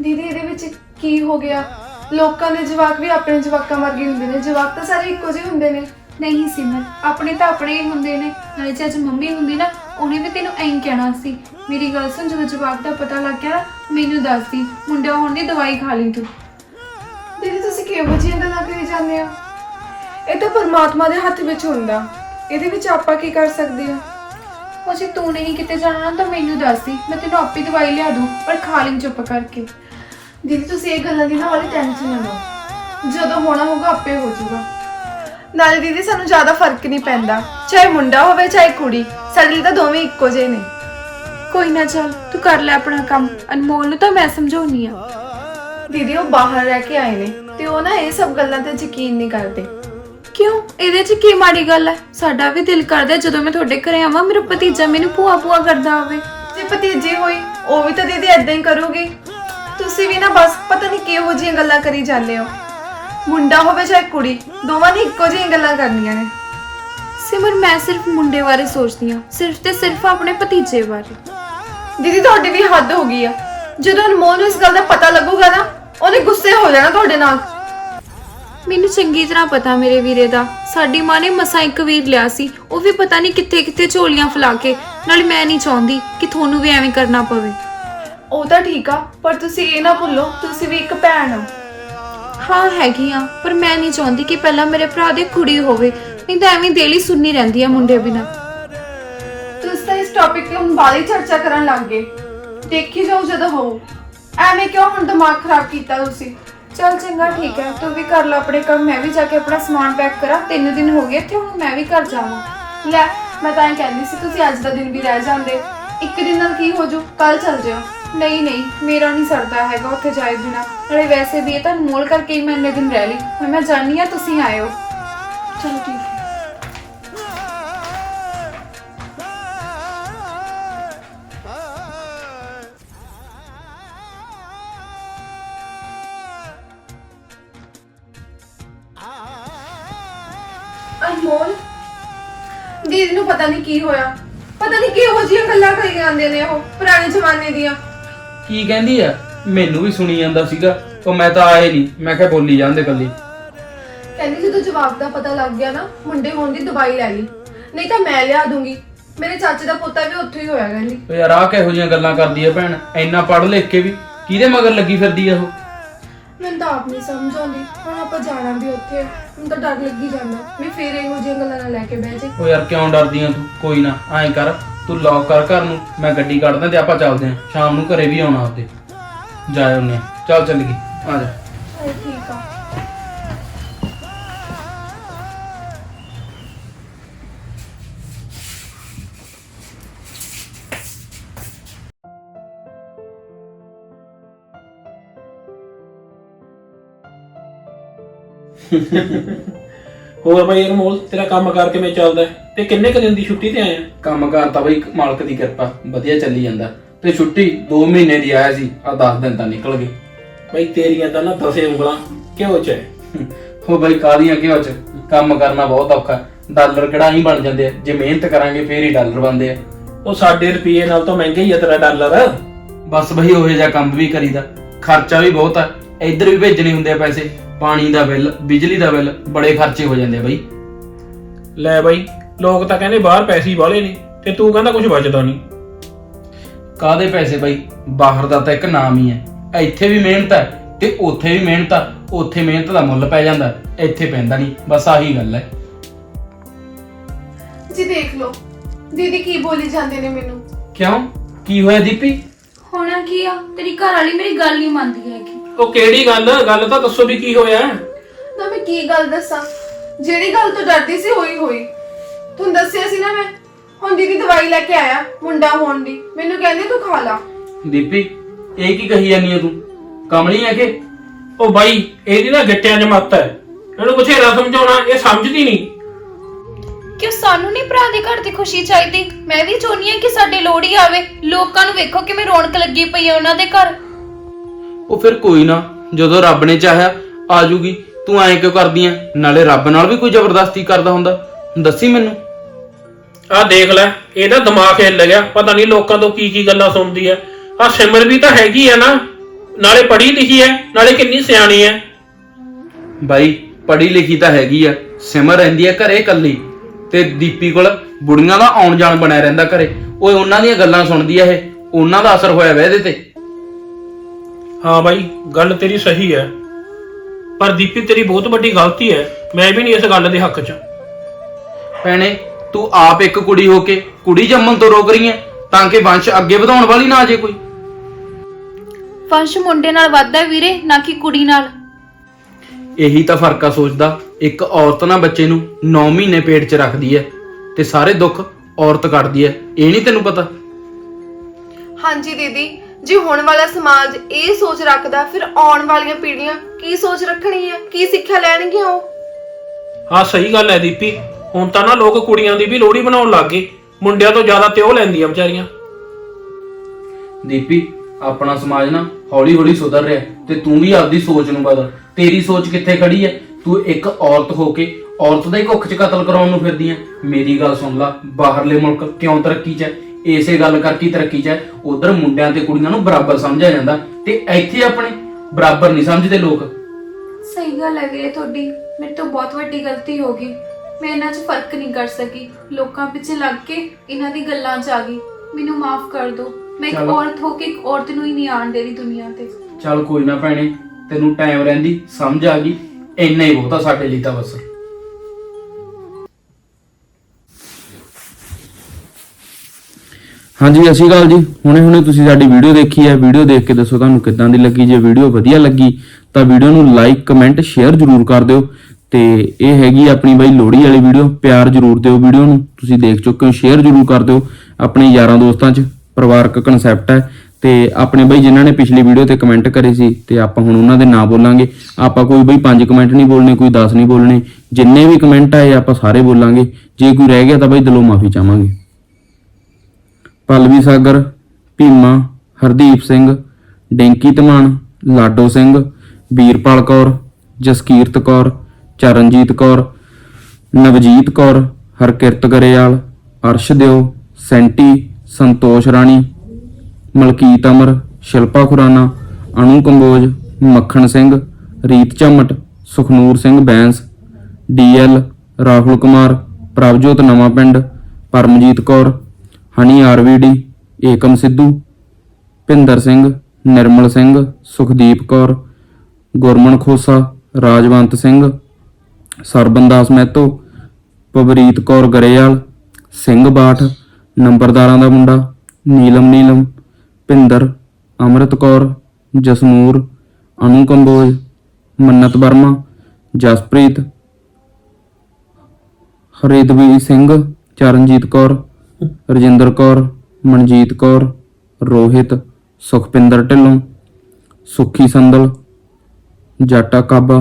ਦੀਦੀ ਇਹਦੇ ਵਿੱਚ ਕੀ ਹੋ ਗਿਆ? ਲੋਕਾਂ ਦੇ ਜਵਾਕ ਵੀ ਆਪਣੇ ਜਵਾਕਾਂ ਵਰਗੇ ਹੁੰਦੇ ਨੇ। ਜਵਾਕ ਤਾਂ ਸਾਰੇ ਇੱਕੋ ਜਿਹੇ ਹੁੰਦੇ ਨੇ। ਨਹੀਂ ਸਿਮਰ ਆਪਣੇ ਤਾਂ ਆਪਣੇ ਹੀ ਹੁੰਦੇ ਨੇ। ਨਾਲੇ ਜੇ ਅੱਜ ਮੰਮੀ ਹੁੰਦੀ ਨਾ ਉਹਨੇ ਵੀ ਤੈਨੂੰ ਐਂ ਕਹਿਣਾ ਸੀ। ਮੇਰੀ ਗੱਲ ਸੁਣ ਜਦੋਂ ਜਵਾਬ ਦਾ ਪਤਾ ਲੱਗ ਗਿਆ ਨਾ ਮੈਨੂੰ ਦੱਸਦੀ ਮੁੰਡਾ ਹੋਣ ਦੀ ਦਵਾਈ ਖਾ ਲਈ ਤੂੰ। ਦੀਦੀ ਤੁਸੀਂ ਕਿਹੋ ਜਿਹੀਆਂ ਗੱਲਾਂ ਕਰੀ ਜਾਂਦੇ ਹੋ? ਇਹ ਤਾਂ ਪਰਮਾਤਮਾ ਦੇ ਹੱਥ ਵਿੱਚ ਹੁੰਦਾ। ਇਹਦੇ ਵਿੱਚ ਆਪਾਂ ਕੀ ਕਰ ਸਕਦੇ ਹਾਂ? ਉਹ ਜੇ ਤੂੰ ਨਹੀਂ ਕਿਤੇ ਜਾਣਾ ਨਾ ਤਾਂ ਮੈਨੂੰ ਦੱਸਦੀ ਮੈਂ ਤੈਨੂੰ ਆਪੇ ਦਵਾਈ ਲਿਆ ਦੂੰ ਪਰ ਖਾ ਲਈ ਚੁੱਪ ਕਰਕੇ। ਦੀਦੀ ਤੁਸੀਂ ਇਹ ਗੱਲਾਂ ਦੀ ਨਾ ਵਾਲੀ ਟੈਨਸ਼ਨ ਨਾ ਲਓ। ਜਦੋਂ ਹੋਣਾ ਹੋਊਗਾ ਆਪੇ ਹੋ ਜਾਊਗਾ। ਨਾਲੇ ਦੀਦੀ ਸਾਨੂੰ ਜ਼ਿਆਦਾ ਫ਼ਰਕ ਨਹੀਂ ਪੈਂਦਾ। ਚਾਹੇ ਮੁੰਡਾ ਹੋਵੇ ਚਾਹੇ ਕੁੜੀ ਸਾਡੇ ਲਈ ਤਾਂ ਦੋਵੇਂ ਇੱਕੋ ਜਿਹੇ ਨੇ। ਕੋਈ ਨਾ ਚੱਲ ਤੂੰ ਕਰ ਲੈ ਆਪਣਾ ਕੰਮ। ਅਨਮੋਲ ਨੂੰ ਤਾਂ ਮੈਂ ਸਮਝਾਉਣੀ ਆ ਦੀਦੀ, ਉਹ ਬਾਹਰ ਰਹਿ ਕੇ ਆਏ ਨੇ ਤੇ ਉਹ ਨਾ ਇਹ ਸਭ ਗੱਲਾਂ ਤੇ ਯਕੀਨ ਨਹੀਂ ਕਰਦੇ। ਕਿਉਂ? ਇਹਦੇ 'ਚ ਕੀ ਮਾੜੀ ਗੱਲ ਹੈ? ਸਾਡਾ ਵੀ ਦਿਲ ਕਰਦਾ ਜਦੋਂ ਮੈਂ ਤੁਹਾਡੇ ਘਰੇ ਆਵਾਂ, ਮੇਰਾ ਭਤੀਜਾ ਮੈਨੂੰ ਭੂਆ ਭੂਆ ਕਰਦਾ ਹੋਵੇ। ਜੇ ਭਤੀਜੀ ਹੋਈ, ਉਹ ਵੀ ਤਾਂ ਦੀਦੀ ਐਦਾਂ ਹੀ ਕਰੂਗੀ। ਤੁਸੀਂ ਵੀ ਨਾ ਬਸ ਪਤਾ ਨਹੀਂ ਕਿਹੋ ਜਿਹੀਆਂ ਗੱਲਾਂ ਕਰੀ ਜਾਂਦੇ ਹੋ। ਮੁੰਡਾ ਹੋਵੇ ਚਾਹੇ ਕੁੜੀ, ਦੋਵਾਂ ਨੇ ਇੱਕੋ ਜਿਹੀਆਂ ਗੱਲਾਂ ਕਰਨੀਆਂ ਨੇ। ਸਿਮਰ, ਮੈਂ ਸਿਰਫ ਮੁੰਡੇ ਬਾਰੇ ਸੋਚਦੀ ਹਾਂ। ਸਿਰਫ ਤੇ ਸਿਰਫ ਆਪਣੇ ਭਤੀਜੇ ਬਾਰੇ। ਦੀਦੀ, ਤੁਹਾਡੀ ਵੀ ਹੱਦ ਹੋ ਗਈ ਆ। ਜਦੋਂ ਅਨਮੋਲ ਨੂੰ ਇਸ ਗੱਲ ਦਾ ਪਤਾ ਲੱਗੂਗਾ ਨਾ ਉਹਨੇ ਗੁੱਸੇ ਹੋ ਜਾਣਾ ਤੁਹਾਡੇ ਨਾਲ। ਮੈਨੂੰ ਚੰਗੀ ਤਰ੍ਹਾਂ ਪਤਾ ਮੇਰੇ ਵੀਰੇ ਦਾ। ਸਾਡੀ ਮਾਂ ਨੇ ਮਸਾਂ ਇੱਕ ਵੀਰ ਲਿਆ ਸੀ। ਉਹ ਵੀ ਪਤਾ ਨਹੀਂ ਕਿੱਥੇ ਕਿੱਥੇ ਝੋਲੀਆਂ ਫਲਾ ਕੇ। ਨਾਲੇ ਮੈਂ ਨਹੀਂ ਚਾਹੁੰਦੀ ਕਿ ਤੁਹਾਨੂੰ ਵੀ ਐਵੇਂ ਕਰਨਾ ਪਵੇ। ਉਹ ਤਾਂ ਠੀਕ ਆ ਪਰ ਤੁਸੀਂ ਇਹ ਨਾ ਭੁੱਲੋ ਤੁਸੀਂ ਵੀ ਇੱਕ ਭੈਣ ਹੋ। ਹਾਂ ਹੈਗੀ ਆ ਪਰ ਮੈਂ ਨਹੀਂ ਚਾਹੁੰਦੀ ਕਿ ਪਹਿਲਾਂ ਮੇਰੇ ਭਰਾ ਦੀ ਕੁੜੀ ਹੋਵੇ। ਨਹੀਂ ਤਾਂ ਐਵੇਂ ਦੇਲੀ ਸੁਣਨੀ ਰਹਿੰਦੀ ਆ ਮੁੰਡੇ ਬਿਨਾਂ। ਤੁਸੀਂ ਤਾਂ ਇਸ ਟੌਪਿਕ ਤੇ ਹੁਣ ਬਾਲੀ ਚਰਚਾ ਕਰਨ ਲੱਗ ਗਏ। ਦੇਖੀ ਜਾਓ ਜਦੋਂ ਹੋ ਐਵੇਂ ਕਿਉਂ ਹੁਣ ਦਿਮਾਗ ਖਰਾਬ ਕੀਤਾ ਤੁਸੀਂ? ਚੱਲ ਚੰਗਾ, ਠੀਕ ਹੈ। ਤੂੰ ਵੀ ਕਰ ਲੈ ਆਪਣੇ ਕੰਮ, ਮੈਂ ਵੀ ਜਾ ਕੇ ਆਪਣਾ ਸਮਾਨ ਪੈਕ ਕਰਾਂ। ਤਿੰਨ ਦਿਨ ਹੋ ਗਏ ਇੱਥੇ, ਹੁਣ ਮੈਂ ਵੀ ਘਰ ਜਾਵਾਂ। ਲੈ, ਮੈਂ ਤਾਂ ਇਹ ਕਹਿੰਦੀ ਸੀ, ਤੁਸੀਂ ਅੱਜ ਦਾ ਦਿਨ ਵੀ ਰਹਿ ਜਾਂਦੇ। ਇੱਕ ਦਿਨ ਨਾਲ ਕੀ ਹੋ ਜੂ? ਕੱਲ ਚੱਲ ਜਿਓ। ਨਹੀਂ ਨਹੀਂ, ਮੇਰਾ ਨਹੀਂ ਸਰਦਾ ਹੈਗਾ ਉੱਥੇ ਜਾਏ ਬਿਨਾ। ਨਾਲੇ ਵੈਸੇ ਵੀ ਇਹ ਤਾਂ ਮੋਲ ਕਰਕੇ ਹੀ ਮੈਂ ਇੰਨੇ ਦਿਨ ਰਹਿ ਲਈ। ਹੁਣ ਮੈਂ ਜਾਣੀ ਆ ਤੁਸੀਂ ਆਇਓ। ਚਲੋ, ਠੀਕ ਅਨਮੋਲ ਦੀਦੀ ਨੂੰ ਪਤਾ ਨਹੀਂ ਕੀ ਹੋਇਆ। ਪਤਾ ਨਹੀਂ ਕਿਹੋ ਜਿਹੀਆਂ ਗੱਲਾਂ ਕਰੀ ਜਾਂਦੇ ਨੇ ਉਹ ਪੁਰਾਣੇ ਜ਼ਮਾਨੇ ਦੀਆਂ। ਕੀ ਕਹਿੰਦੀ ਆ? ਮੈਨੂੰ ਵੀ ਸੁਣੀ ਜਾਂਦਾ ਸੀਗਾ ਉਹ ਮੈਂ ਤਾਂ ਆਏ ਨਹੀਂ ਮੈਂ ਕਿਹਾ ਬੋਲੀ ਜਾਂਦੇ ਕੱਲੀ ਕਹਿੰਦੀ ਜਦੋਂ ਜਵਾਬ ਦਾ ਪਤਾ ਲੱਗ ਗਿਆ ਨਾ ਮੁੰਡੇ ਹੋਣ ਦੀ ਦਵਾਈ ਲੈ ਲਈ। ਨਹੀਂ ਤਾਂ ਮੈਂ ਲਿਆ ਦੂੰਗੀ। ਮੇਰੇ ਚਾਚੇ ਦਾ ਪੁੱਤਾ ਵੀ ਉੱਥੇ ਹੀ ਹੋਇਆ ਕਹਿੰਦੀ। ਓ ਯਾਰ ਆ ਕਿਹੋ ਜਿਹੀਆਂ ਗੱਲਾਂ ਕਰਦੀ ਆ ਭੈਣ? ਇੰਨਾ ਪੜ੍ਹ ਲਿਖ ਕੇ ਵੀ ਕਿਹਦੇ ਮਗਰ ਲੱਗੀ ਫਿਰਦੀ ਆ ਉਹ? ਮੈਨੂੰ ਤਾਂ ਆਪ ਨਹੀਂ ਸਮਝ ਆਉਂਦੀ। ਆਪਾਂ ਜਾਣਾ ਵੀ ਉੱਥੇ। ਮੈਨੂੰ ਤਾਂ ਡਰ ਲੱਗੀ ਜਾਂਦਾ। ਮੈਂ ਫੇਰ ਇਹੋ ਜਿਹੀਆਂ ਗੱਲਾਂ ਨਾਲ ਲੈ ਕੇ ਬਹਿ ਜੇ ਓ ਯਾਰ ਕਿਉਂ ਡਰਦੀ ਆ ਤੂੰ? ਕੋਈ ਨਾ ਐਂ ਕਰ ਤੂੰ ਲੌਕ ਕਰ ਘਰ ਨੂੰ ਮੈਂ ਗੱਡੀ ਕੱਢਦਾ ਤੇ ਆਪਾਂ ਚੱਲਦੇ ਆਂ। ਸ਼ਾਮ ਨੂੰ ਘਰੇ ਵੀ ਆਉਣਾ ਆਪਦੇ ਜਾ ਆਉਨੇ ਚੱਲ ਚੱਲ ਗਈ ਆ ਜਾ। ਚਲ ਠੀਕ ਆ। ਹੋਰ ਬਈ ਅਨਮੋਲ ਤੇਰਾ ਕੰਮ ਕਰ ਕਿਵੇਂ ਚੱਲਦਾ ਹੈ? ਤੇ ਕਿੰਨੇ ਕੁ ਦਿਨ ਦੀ ਛੁੱਟੀ ਤੇ ਆਇਆ ਕੰਮ ਕਾਰ ਤਾਂ ਬਈ ਮਾਲਕ ਦੀ ਕਿਰਪਾ ਵਧੀਆ ਚੱਲੀ ਜਾਂਦਾ। ਤੇ ਛੁੱਟੀ 2 ਮਹੀਨੇ ਦੀ ਆਇਆ ਸੀ ਆ 10 ਦਿਨ ਤਾਂ ਨਿਕਲ ਗਏ। ਬਈ ਤੇਰੀਆਂ ਤਾਂ ਨਾ ਦਸੇ ਉਂਗਲਾਂ ਕਿਉਂ ਚ ਹੈ। ਹੋ ਬਈ ਕਾਦੀਆਂ ਕਿਉਂ ਚ? ਕੰਮ ਕਰਨਾ ਬਹੁਤ ਔਖਾ ਡਾਲਰ ਕਿਹੜਾ ਹੀ ਬਣ ਜਾਂਦੇ ਆ। ਜੇ ਮਿਹਨਤ ਕਰਾਂਗੇ ਫੇਰ ਹੀ ਡਾਲਰ ਬਣਦੇ ਆ। ਉਹ ਸਾਡੇ ਰੁਪਏ ਨਾਲ ਤਾਂ ਮਹਿੰਗਾ ਹੀ ਆ ਤੇਰਾ ਡਾਲਰ। ਬਸ ਬਈ ਉਹੋ ਜਿਹਾ ਕੰਮ ਵੀ ਕਰੀਦਾ। ਖਰਚਾ ਵੀ ਬਹੁਤ ਆ। ਇੱਧਰ ਵੀ ਭੇਜਣੇ ਹੁੰਦੇ ਆ ਪੈਸੇ। ਪਾਣੀ ਦਾ ਬਿੱਲ ਬਿਜਲੀ ਦਾ ਬਿੱਲ ਬੜੇ ਖਰਚੇ ਹੋ ਜਾਂਦੇ ਆ ਬਈ। ਲੈ ਬਈ ਲੋਕ ਤਾਂ ਕਹਿੰਦੇ ਬਾਹਰ ਪੈਸੇ ਹੀ ਵਾਲੇ ਨੇ ਤੇ ਤੂੰ ਕਹਿੰਦਾ ਕੁਝ ਬਚਦਾ ਨਹੀਂ। ਕਾਦੇ ਪੈਸੇ ਬਈ? ਬਾਹਰ ਦਾ ਤਾਂ ਇੱਕ ਨਾਮ ਹੀ ਹੈ। ਇੱਥੇ ਵੀ ਮਿਹਨਤ ਹੈ ਤੇ ਉੱਥੇ ਵੀ ਮਿਹਨਤ ਆ। ਉੱਥੇ ਮਿਹਨਤ ਦਾ ਮੁੱਲ ਪੈ ਜਾਂਦਾ ਇੱਥੇ ਪੈਂਦਾ ਨਹੀਂ ਬਸ ਆਹੀ ਗੱਲ ਹੈ। ਜੀ ਦੇਖ ਲਓ ਦੀਦੀ ਕੀ ਬੋਲੀ ਜਾਂਦੇ ਨੇ ਮੈਨੂੰ। ਕਿਉਂ? ਕੀ ਹੋਇਆ ਦੀਪੀ? ਹੋਣਾ ਕੀ ਆ? ਤੇਰੀ ਘਰ ਵਾਲੀ ਮੇਰੀ ਗੱਲ ਨਹੀਂ ਮੰਨਦੀ ਹੈਗੀ। ਉਹ ਕਿਹੜੀ ਗੱਲ? ਗੱਲ ਤਾਂ ਦੱਸੋ ਵੀ ਕੀ ਹੋਇਆ? ਨਾ ਮੈਂ ਕੀ ਗੱਲ ਦੱਸਾਂ? ਜਿਹੜੀ ਗੱਲ ਤੋਂ ਡਰਦੀ ਸੀ ਹੋਈ ਹੋਈ। ਤੁਹਾਨੂੰ ਦੱਸਿਆ ਸੀ ਨਾ ਮੈਂ? ਹੁਣ ਦੀਦੀ ਦਵਾਈ ਲੈ ਕੇ ਆਇਆ ਮੁੰਡਾ ਹੋਣ ਦੀ। ਮੈਨੂੰ ਕਹਿੰਦੇ ਤੂੰ ਖਾ ਲਾ। ਦੀਪੀ ਇਹ ਕੀ ਕਹੀ ਜਾਨੀ ਆ ਤੂੰ? ਕਮਲੀ ਆ ਕਿ? ਉਹ ਬਾਈ ਇਹਦੀ ਨਾ ਗਿੱਟਿਆਂ 'ਚ ਮੱਤ ਹੈ। ਇਹਨੂੰ ਬਥੇਰਾ ਸਮਝਾਉਣਾ ਇਹ ਸਮਝਦੀ ਨਹੀਂ। ਕਿਉਂ ਸਾਨੂੰ ਨਹੀਂ ਭਰਾ ਦੇ ਘਰ ਦੀ ਖੁਸ਼ੀ ਚਾਹੀਦੀ? ਮੈਂ ਵੀ ਚਾਹੁੰਦੀ ਹਾਂ ਕਿ ਸਾਡੇ ਲੋਹੜੀ ਆਵੇ। ਲੋਕਾਂ ਨੂੰ ਵੇਖੋ ਕਿਵੇਂ ਰੌਣਕ ਲੱਗੀ ਪਈ ਹੈ ਉਹਨਾਂ ਦੇ ਘਰ। ਉਹ ਫਿਰ ਕੋਈ ਨਾ ਜਦੋਂ ਰੱਬ ਨੇ ਚਾਹਿਆ ਆ ਜੂਗੀ ਤੂੰ ਐਂ ਕਿਉਂ ਕਰਦੀ ਐ? ਨਾਲੇ ਰੱਬ ਨਾਲ ਵੀ ਕੋਈ ਜ਼ਬਰਦਸਤੀ ਕਰਦਾ ਹੁੰਦਾ। ਦੱਸੀ ਮੈਨੂੰ। ਆਹ ਦੇਖ ਲੈ ਇਹਦਾ ਦਿਮਾਗ ਹਿੱਲ ਗਿਆ। ਪਤਾ ਨਹੀਂ ਲੋਕਾਂ ਤੋਂ ਕੀ ਕੀ ਗੱਲਾਂ ਸੁਣਦੀ ਹੈ ਆਹ ਸਿਮਰ ਵੀ ਤਾਂ ਹੈਗੀ ਆ ਨਾ। ਨਾਲੇ ਪੜ੍ਹੀ ਲਿਖੀ ਹੈ ਨਾਲੇ ਕਿੰਨੀ ਸਿਆਣੀ ਹੈ ਬਾਈ ਪੜ੍ਹੀ ਲਿਖੀ ਤਾਂ ਹੈਗੀ ਆ ਸਿਮਰ ਰਹਿੰਦੀ ਆ ਘਰੇ ਇਕੱਲੀ। ਤੇ ਦੀਪੀ ਕੋਲ ਬੁੜੀਆਂ ਦਾ ਆਉਣ ਜਾਣ ਬਣਿਆ ਰਹਿੰਦਾ ਘਰੇ। ਓਏ ਉਹਨਾਂ ਦੀਆਂ ਗੱਲਾਂ ਸੁਣਦੀ ਆ ਇਹ। ਉਹਨਾਂ ਦਾ ਅਸਰ ਹੋਇਆ ਵਾ ਇਹਦੇ ਤੇ। ਹਾਂ ਬਾਈ ਗੱਲ ਤੇਰੀ ਸਹੀ ਹੈ। ਪਰ ਦੀਪੀ ਤੇਰੀ ਬਹੁਤ ਵੱਡੀ ਗਲਤੀ ਹੈ। ਮੈਂ ਵੀ ਨਹੀਂ ਇਸ ਗੱਲ ਦੇ ਹੱਕ 'ਚ। ਭੈਣੇ ਤੂੰ ਆਪ ਇੱਕ ਕੁੜੀ ਹੋ ਕੇ ਕੁੜੀ ਜੰਮਣ ਤੋਂ ਰੋਕ ਰਹੀ ਐ ਤਾਂ ਕਿ ਵੰਸ਼ ਅੱਗੇ ਵਧਾਉਣ ਵਾਲੀ ਨਾ ਆ ਜੇ ਕੋਈ। ਵੰਸ਼ ਮੁੰਡੇ ਨਾਲ ਵੱਧਦਾ ਵੀਰੇ ਨਾ ਕਿ ਕੁੜੀ ਨਾਲ। ਇਹੀ ਤਾਂ ਫ਼ਰਕ ਆ ਸੋਚਦਾ ਇੱਕ ਔਰਤ ਨਾ ਬੱਚੇ ਨੂੰ 9 ਮਹੀਨੇ ਪੇਟ 'ਚ ਰੱਖਦੀ ਐ ਤੇ ਸਾਰੇ ਦੁੱਖ ਔਰਤ ਕੱਢਦੀ ਐ ਇਹ ਨਹੀਂ ਤੈਨੂੰ ਪਤਾ? ਹਾਂਜੀ ਦੀਦੀ ਜੇ ਹੁਣ ਵਾਲਾ ਸਮਾਜ ਇਹ ਸੋਚ ਰੱਖਦਾ ਫਿਰ ਆਉਣ ਵਾਲੀਆਂ ਪੀੜ੍ਹੀਆਂ ਕੀ ਸੋਚ ਰੱਖਣੀ ਹੈ ਕੀ ਸਿੱਖਿਆ ਲੈਣਗੀਆਂ ਉਹ? ਹਾਂ ਸਹੀ ਗੱਲ ਹੈ ਦੀਪੀ। ਹੁਣ ਤਾਂ ਨਾ ਲੋਕ ਕੁੜੀਆਂ ਦੀ ਵੀ ਲੋਹੜੀ ਬਣਾਉਣ ਲੱਗ ਗਏ। ਮੁੰਡਿਆਂ ਤੋਂ ਜ਼ਿਆਦਾ ਤੇ ਉਹ ਲੈਂਦੀਆਂ ਵਿਚਾਰੀਆਂ। ਦੀਪੀ ਆਪਣਾ ਸਮਾਜ ਨਾ ਹੌਲੀ ਹੌਲੀ ਸੁਧਰ ਰਿਹਾ ਤੇ ਤੂੰ ਵੀ ਆਪਦੀ ਸੋਚ ਨੂੰ ਬਦਲ। ਤੇਰੀ ਸੋਚ ਕਿੱਥੇ ਖੜੀ ਐ ਤੂੰ ਇੱਕ ਔਰਤ ਹੋ ਕੇ ਔਰਤ ਦਾ ਹੀ ਕੁੱਖ 'ਚ ਕਤਲ ਕਰਾਉਣ ਨੂੰ ਫਿਰਦੀ ਐ ਮੇਰੀ ਗੱਲ ਸੁਣ ਲੈ ਬਾਹਰਲੇ ਮੁਲਕ ਕਿਉਂ ਤਰੱਕੀ 'ਚ ਐ ਇਸੇ ਗੱਲ ਕਰਕੇ ਹੀ ਤਰੱਕੀ 'ਚ ਉਧਰ ਮੁੰਡਿਆਂ ਤੇ ਕੁੜੀਆਂ ਨੂੰ ਬਰਾਬਰ ਸਮਝਿਆ ਜਾਂਦਾ ਤੇ ਇੱਥੇ ਆਪਣੇ ਬਰਾਬਰ ਨਹੀਂ ਸਮਝਦੇ ਲੋਕ। ਸਹੀ ਗੱਲ ਹੈ ਵੀਰੇ ਤੁਹਾਡੀ। ਮੇਰੇ ਤੋਂ ਬਹੁਤ ਵੱਡੀ ਗਲਤੀ ਹੋ ਗਈ। ਮੈਂ ਇਹਨਾਂ 'ਚ ਫ਼ਰਕ ਨਹੀਂ ਕਰ ਸਕੀ। ਲੋਕਾਂ ਪਿੱਛੇ ਲੱਗ ਕੇ ਇਹਨਾਂ ਦੀ ਗੱਲਾਂ 'ਚ ਆ ਗਈ। ਮੈਨੂੰ ਮਾਫ ਕਰ ਦਿਓ। ਮੈਂ ਇੱਕ ਚਲੋ। ਔਰਤ ਹੋ ਕੇ ਇੱਕ ਔਰਤ ਨੂੰ ਹੀ ਨਹੀਂ ਆਣ ਦੇ ਰਹੀ ਦੁਨੀਆ ਤੇ। ਚੱਲ ਕੋਈ ਨਾ ਭੈਣੇ ਤੈਨੂੰ ਟਾਈਮ ਰਹਿੰਦੀ ਸਮਝ ਆ ਗਈ। ਇੰਨਾ ਹੀ ਬਹੁਤਾ ਸਾਡੇ ਲਈ ਤਾਂ ਬਸ। ਹਾਂਜੀ, ਸਤਿ ਸ਼੍ਰੀ ਅਕਾਲ ਜੀ। ਹੁਣੇ ਹੁਣੇ ਤੁਸੀਂ ਸਾਡੀ ਵੀਡੀਓ ਦੇਖੀ ਹੈ। ਵੀਡੀਓ ਦੇਖ ਕੇ ਦੱਸੋ ਤੁਹਾਨੂੰ ਕਿੱਦਾਂ ਦੀ ਲੱਗੀ। ਜੇ ਵੀਡੀਓ ਵਧੀਆ ਲੱਗੀ, ਤਾਂ ਵੀਡੀਓ ਨੂੰ ਲਾਈਕ ਕਮੈਂਟ ਸ਼ੇਅਰ ਜ਼ਰੂਰ ਕਰ ਦਿਓ। ਤੇ ਇਹ ਹੈਗੀ ਆਪਣੀ ਬਾਈ ਲੋਹੜੀ ਵਾਲੀ ਵੀਡੀਓ। ਪਿਆਰ ਜ਼ਰੂਰ ਦਿਓ ਵੀਡੀਓ ਨੂੰ। ਤੁਸੀਂ ਦੇਖ ਚੁੱਕੇ ਹੋ ਸ਼ੇਅਰ ਜ਼ਰੂਰ ਕਰ ਦਿਓ। ਆਪਣੇ ਯਾਰਾਂ ਦੋਸਤਾਂ 'ਚ ਪਰਿਵਾਰਕ ਕਨਸੈਪਟ ਹੈ। ਤੇ ਆਪਣੇ ਬਾਈ ਜਿਨ੍ਹਾਂ ਨੇ ਪਿਛਲੀ ਵੀਡੀਓ ਤੇ ਕਮੈਂਟ ਕਰੇ ਸੀ, ਤੇ ਆਪਾਂ ਹੁਣ ਉਹਨਾਂ ਦੇ ਨਾਂ ਬੋਲਾਂਗੇ। ਆਪਾਂ ਕੋਈ ਬਈ ਪੰਜ ਕਮੈਂਟ ਨਹੀਂ ਬੋਲਣੇ, ਕੋਈ 10 ਨਹੀਂ ਬੋਲਣੇ। ਜਿੰਨੇ ਵੀ ਕਮੈਂਟ ਆਏ, ਆਪਾਂ ਸਾਰੇ ਬੋਲਾਂਗੇ। ਜੇ ਕੋਈ ਰਹਿ ਗਿਆ ਤਾਂ ਬਾਈ ਦਿਲੋਂ ਮਾਫੀ ਚਾਹਾਂਗੇ। ਪਲਵੀ ਸਾਗਰ, ਭੀਮਾ, ਹਰਦੀਪ ਸਿੰਘ, ਡੈਂਕੀ ਧਮਾਨ, ਲਾਡੋ ਸਿੰਘ, ਵੀਰਪਾਲ ਕੌਰ, ਜਸਕੀਰਤ ਕੌਰ, ਚਰਨਜੀਤ ਕੌਰ, ਨਵਜੀਤ ਕੌਰ, ਹਰਕਿਰਤ ਗਰੇਵਾਲ ਅਰਸ਼ਦਿਓ ਸੈਂਟੀ, ਸੰਤੋਸ਼ ਰਾਣੀ, ਮਲਕੀਤ ਅਮਰ, ਸ਼ਿਲਪਾ ਖੁਰਾਨਾ ਅਨੂ ਕੰਬੋਜ, ਮੱਖਣ ਸਿੰਘ, ਰੀਤ ਝਮਟ, ਸੁਖਨੂਰ ਸਿੰਘ ਬੈਂਸ ਡੀਐਲ ਰਾਹੁਲ ਕੁਮਾਰ, ਪ੍ਰਭਜੋਤ ਨਵਾਂ ਪਿੰਡ, ਪਰਮਜੀਤ ਕੌਰ ਹਨੀ ਆਰਵੀਡੀ, ਏਕਮ ਸਿੱਧੂ, ਭਿੰਦਰ ਸਿੰਘ, ਨਿਰਮਲ ਸਿੰਘ, ਸੁਖਦੀਪ ਕੌਰ, ਗੁਰਮਨ ਖੋਸਾ, ਰਾਜਵੰਤ ਸਿੰਘ ਸਰਬੰਦਾਸ ਮਹਿਤੋ, ਪਵਰੀਤ ਕੌਰ ਗਰੇਵਾਲ, ਸਿੰਘ ਬਾਠ, ਨੰਬਰਦਾਰਾਂ ਦਾ ਮੁੰਡਾ, ਨੀਲਮ ਨੀਲਮ, ਭਿੰਦਰ, ਅਮਰਤ ਕੌਰ, ਜਸਨੂਰ, ਅਨੂ ਕੰਬੋਜ, ਮੰਨਤ ਵਰਮਾ, ਜਸਪ੍ਰੀਤ, ਹਰੇਦਵੀਰ ਸਿੰਘ, ਚਰਨਜੀਤ ਕੌਰ ਰਜਿੰਦਰ ਕੌਰ, ਮਨਜੀਤ ਕੌਰ, ਰੋਹਿਤ, ਸੁਖਪਿੰਦਰ ਢਿੱਲੋਂ, ਸੁਖੀ ਸੰਦਲ, ਜਾਟਾ ਕਾਬਾ,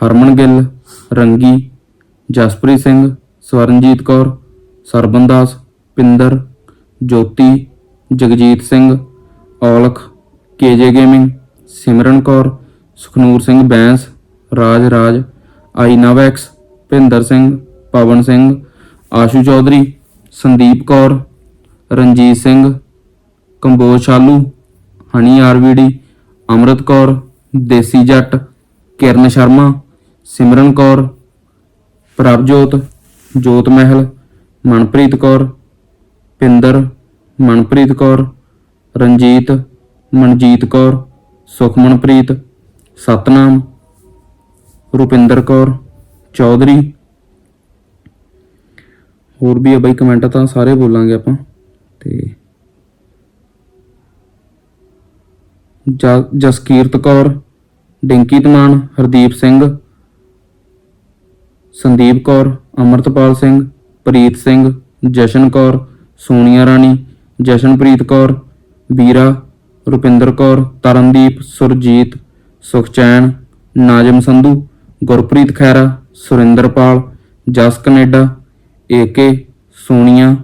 ਹਰਮਨ ਗਿੱਲ, ਰੰਗੀ, ਜਸਪ੍ਰੀਤ ਸਿੰਘ, ਸਵਰਨਜੀਤ ਕੌਰ ਸਰਬੰਦਾਸ ਪਿੰਦਰ, ਜੋਤੀ, ਜਗਜੀਤ ਸਿੰਘ, ਔਲਖ ਕੇਜੇ ਗੇਮਿੰਗ, ਸਿਮਰਨ ਕੌਰ, ਸੁਖਨੂਰ ਸਿੰਘ ਬੈਂਸ ਰਾਜ ਰਾਜ ਆਈਨਾਵੈਕਸ, ਭਿੰਦਰ ਸਿੰਘ, ਪਵਨ ਸਿੰਘ, ਆਸ਼ੂ ਚੌਧਰੀ ਸੰਦੀਪ ਕੌਰ, ਰਣਜੀਤ ਸਿੰਘ, ਕੰਬੋਜ ਸ਼ਾਲੂ ਹਨੀ ਆਰਵੀਡੀ, ਅਮਰਤ ਕੌਰ, ਦੇਸੀ ਜੱਟ, ਕਿਰਨ ਸ਼ਰਮਾ, ਸਿਮਰਨ ਕੌਰ, ਪ੍ਰਭਜੋਤ, ਜੋਤ ਮਹਿਲ, ਮਨਪ੍ਰੀਤ ਕੌਰ, ਪਿੰਦਰ, ਮਨਪ੍ਰੀਤ ਕੌਰ, ਰਣਜੀਤ, ਮਨਜੀਤ ਕੌਰ, ਸੁਖਮਨਪ੍ਰੀਤ, ਸਤਨਾਮ, ਰੁਪਿੰਦਰ ਕੌਰ, ਚੌਧਰੀ ਹੋਰ ਵੀ ਆ ਬਾਈ ਕਮੈਂਟ ਤਾਂ ਸਾਰੇ ਬੋਲਾਂਗੇ ਆਪਾਂ। ਤੇ Jaskirat Kaur, Dinky Taman, Hardeep Singh, Sandeep Kaur, Amritpal Singh, Preet Singh, Jashan Kaur, Sonia Rani, Jashanpreet Kaur, Veera, Rupinder Kaur, Tarandeep, Surjit, Sukhchain, Nazam Sandhu, Gurpreet Khaira Surinderpal, Jas Canada AK Sonia,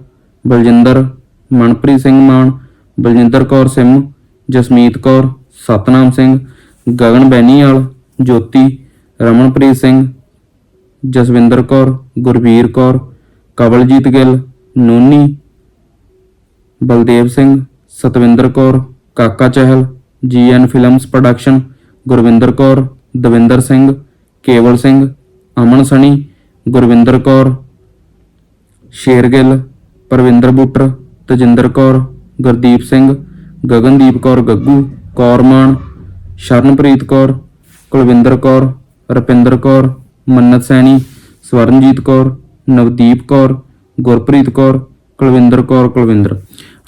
Baljinder, Manpreet Singh Maan, Baljinder Kaur Sim, Jasmeet Kaur, Satnam Singh, Gagan Beniwal, Jyoti, Ramanpreet Singh, Jaswinder Kaur, Gurveer Kaur, Kawaljit Gill, Nooni, Baldev Singh, Satwinder Kaur, Kaka Chahal, GN films production, Gurwinder Kaur, Davinder Singh, Kewal Singh, Aman ਸਣੀ, ਗੁਰਵਿੰਦਰ ਕੌਰ ਸ਼ੇਰਗਿੱਲ, ਪਰਵਿੰਦਰ ਬੁੱਟਰ, ਤਜਿੰਦਰ ਕੌਰ, ਗੁਰਦੀਪ ਸਿੰਘ, ਗਗਨਦੀਪ ਕੌਰ ਗੱਗੂ ਕੌਰਮਾਨ ਸ਼ਰਨਪ੍ਰੀਤ ਕੌਰ, ਕੁਲਵਿੰਦਰ ਕੌਰ, ਰਪਿੰਦਰ ਕੌਰ, ਮੰਨਤ ਸੈਣੀ, ਸਵਰਨਜੀਤ ਕੌਰ, ਨਵਦੀਪ ਕੌਰ, ਗੁਰਪ੍ਰੀਤ ਕੌਰ, ਕੁਲਵਿੰਦਰ ਕੌਰ, ਕੁਲਵਿੰਦਰ।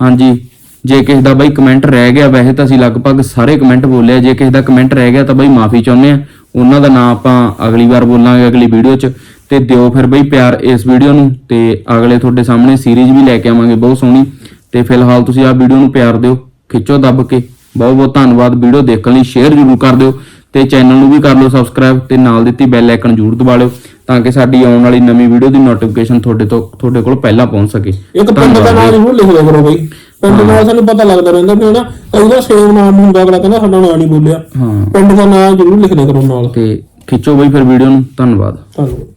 ਹਾਂਜੀ, ਜੇ ਕਿਸੇ ਦਾ ਬਈ comment ਰਹਿ ਗਿਆ, ਵੈਸੇ ਤਾਂ ਅਸੀਂ ਲਗਭਗ ਸਾਰੇ ਕਮੈਂਟ ਬੋਲੇ ਆ। ਜੇ ਕਿਸੇ ਦਾ ਕਮੈਂਟ ਰਹਿ ਗਿਆ ਤਾਂ ਬਈ ਮਾਫੀ ਚਾਹੁੰਦੇ ਆ। ਉਹਨਾਂ ਦਾ ਨਾਮ ਆਪਾਂ ਅਗਲੀ ਵਾਰ ਬੋਲਾਂਗੇ ਅਗਲੀ ਵੀਡੀਓ 'ਚ। ਤੇ ਦਿਓ ਫਿਰ ਬਈ ਪਿਆਰ ਇਸ ਵੀਡੀਓ ਨੂੰ ਤੇ ਅਗਲੇ ਤੁਹਾਡੇ ਸਾਹਮਣੇ ਸੀਰੀਜ਼ ਵੀ ਲੈ ਕੇ ਆਵਾਂਗੇ ਬਹੁਤ ਸੋਹਣੀ। ਤੇ ਫਿਲਹਾਲ ਤੁਸੀਂ ਆਹ ਵੀਡੀਓ ਨੂੰ ਪਿਆਰ ਦਿਓ ਖਿੱਚੋ ਦੱਬ ਕੇ। ਬਹੁਤ ਬਹੁਤ ਧੰਨਵਾਦ ਵੀਡੀਓ ਦੇਖਣ ਲਈ ਸ਼ੇਅਰ ਜ਼ਰੂਰ ਕਰ ਦਿਓ ਤੇ ਚੈਨਲ ਨੂੰ ਵੀ ਕਰ ਲਓ ਸਬਸਕ੍ਰਾਈਬ ਤੇ ਨਾਲ ਦਿੱਤੀ ਬੈਲ ਆਈਕਨ ਜ਼ਰੂਰ ਦਬਾ ਲਿਓ ਤਾਂ ਕਿ ਸਾਡੀ ਆਉਣ ਵਾਲੀ ਨਵੀਂ ਵੀਡੀਓ ਦੀ ਨੋਟੀਫਿਕੇਸ਼ਨ ਤੁਹਾਡੇ ਤੋਂ ਤੁਹਾਡੇ ਕੋਲ ਪਹਿਲਾਂ ਪਹੁੰਚ ਸਕੇ। ਇੱਕ ਪਿੰਡ ਦਾ ਨਾਮ ਜ਼ਰੂਰ ਲਿਖ ਦਿਆ ਕਰੋ ਬਈ। ਪਿੰਡ ਨਾਲ ਸਾਨੂੰ ਪਤਾ ਲੱਗਦਾ ਰਹਿੰਦਾ ਵੀ ਹਨਾ ਕਈ ਦਾ ਸੇਮ ਨਾਮ ਹੁੰਦਾ ਅਗਲਾ ਕਹਿੰਦਾ ਸਾਡਾ ਨਾਂ ਨਹੀਂ ਬੋਲਿਆ। ਹਾਂ। ਪਿੰਡ ਦਾ ਨਾਮ ਜ਼ਰੂਰ ਲਿਖ ਦਿਆ ਕਰੋ ਨਾਲ। ਤੇ ਖਿੱਚੋ ਬਈ ਫਿਰ ਵੀਡੀਓ ਨੂੰ ਧੰਨਵਾਦ। ਧੰਨਵਾਦ।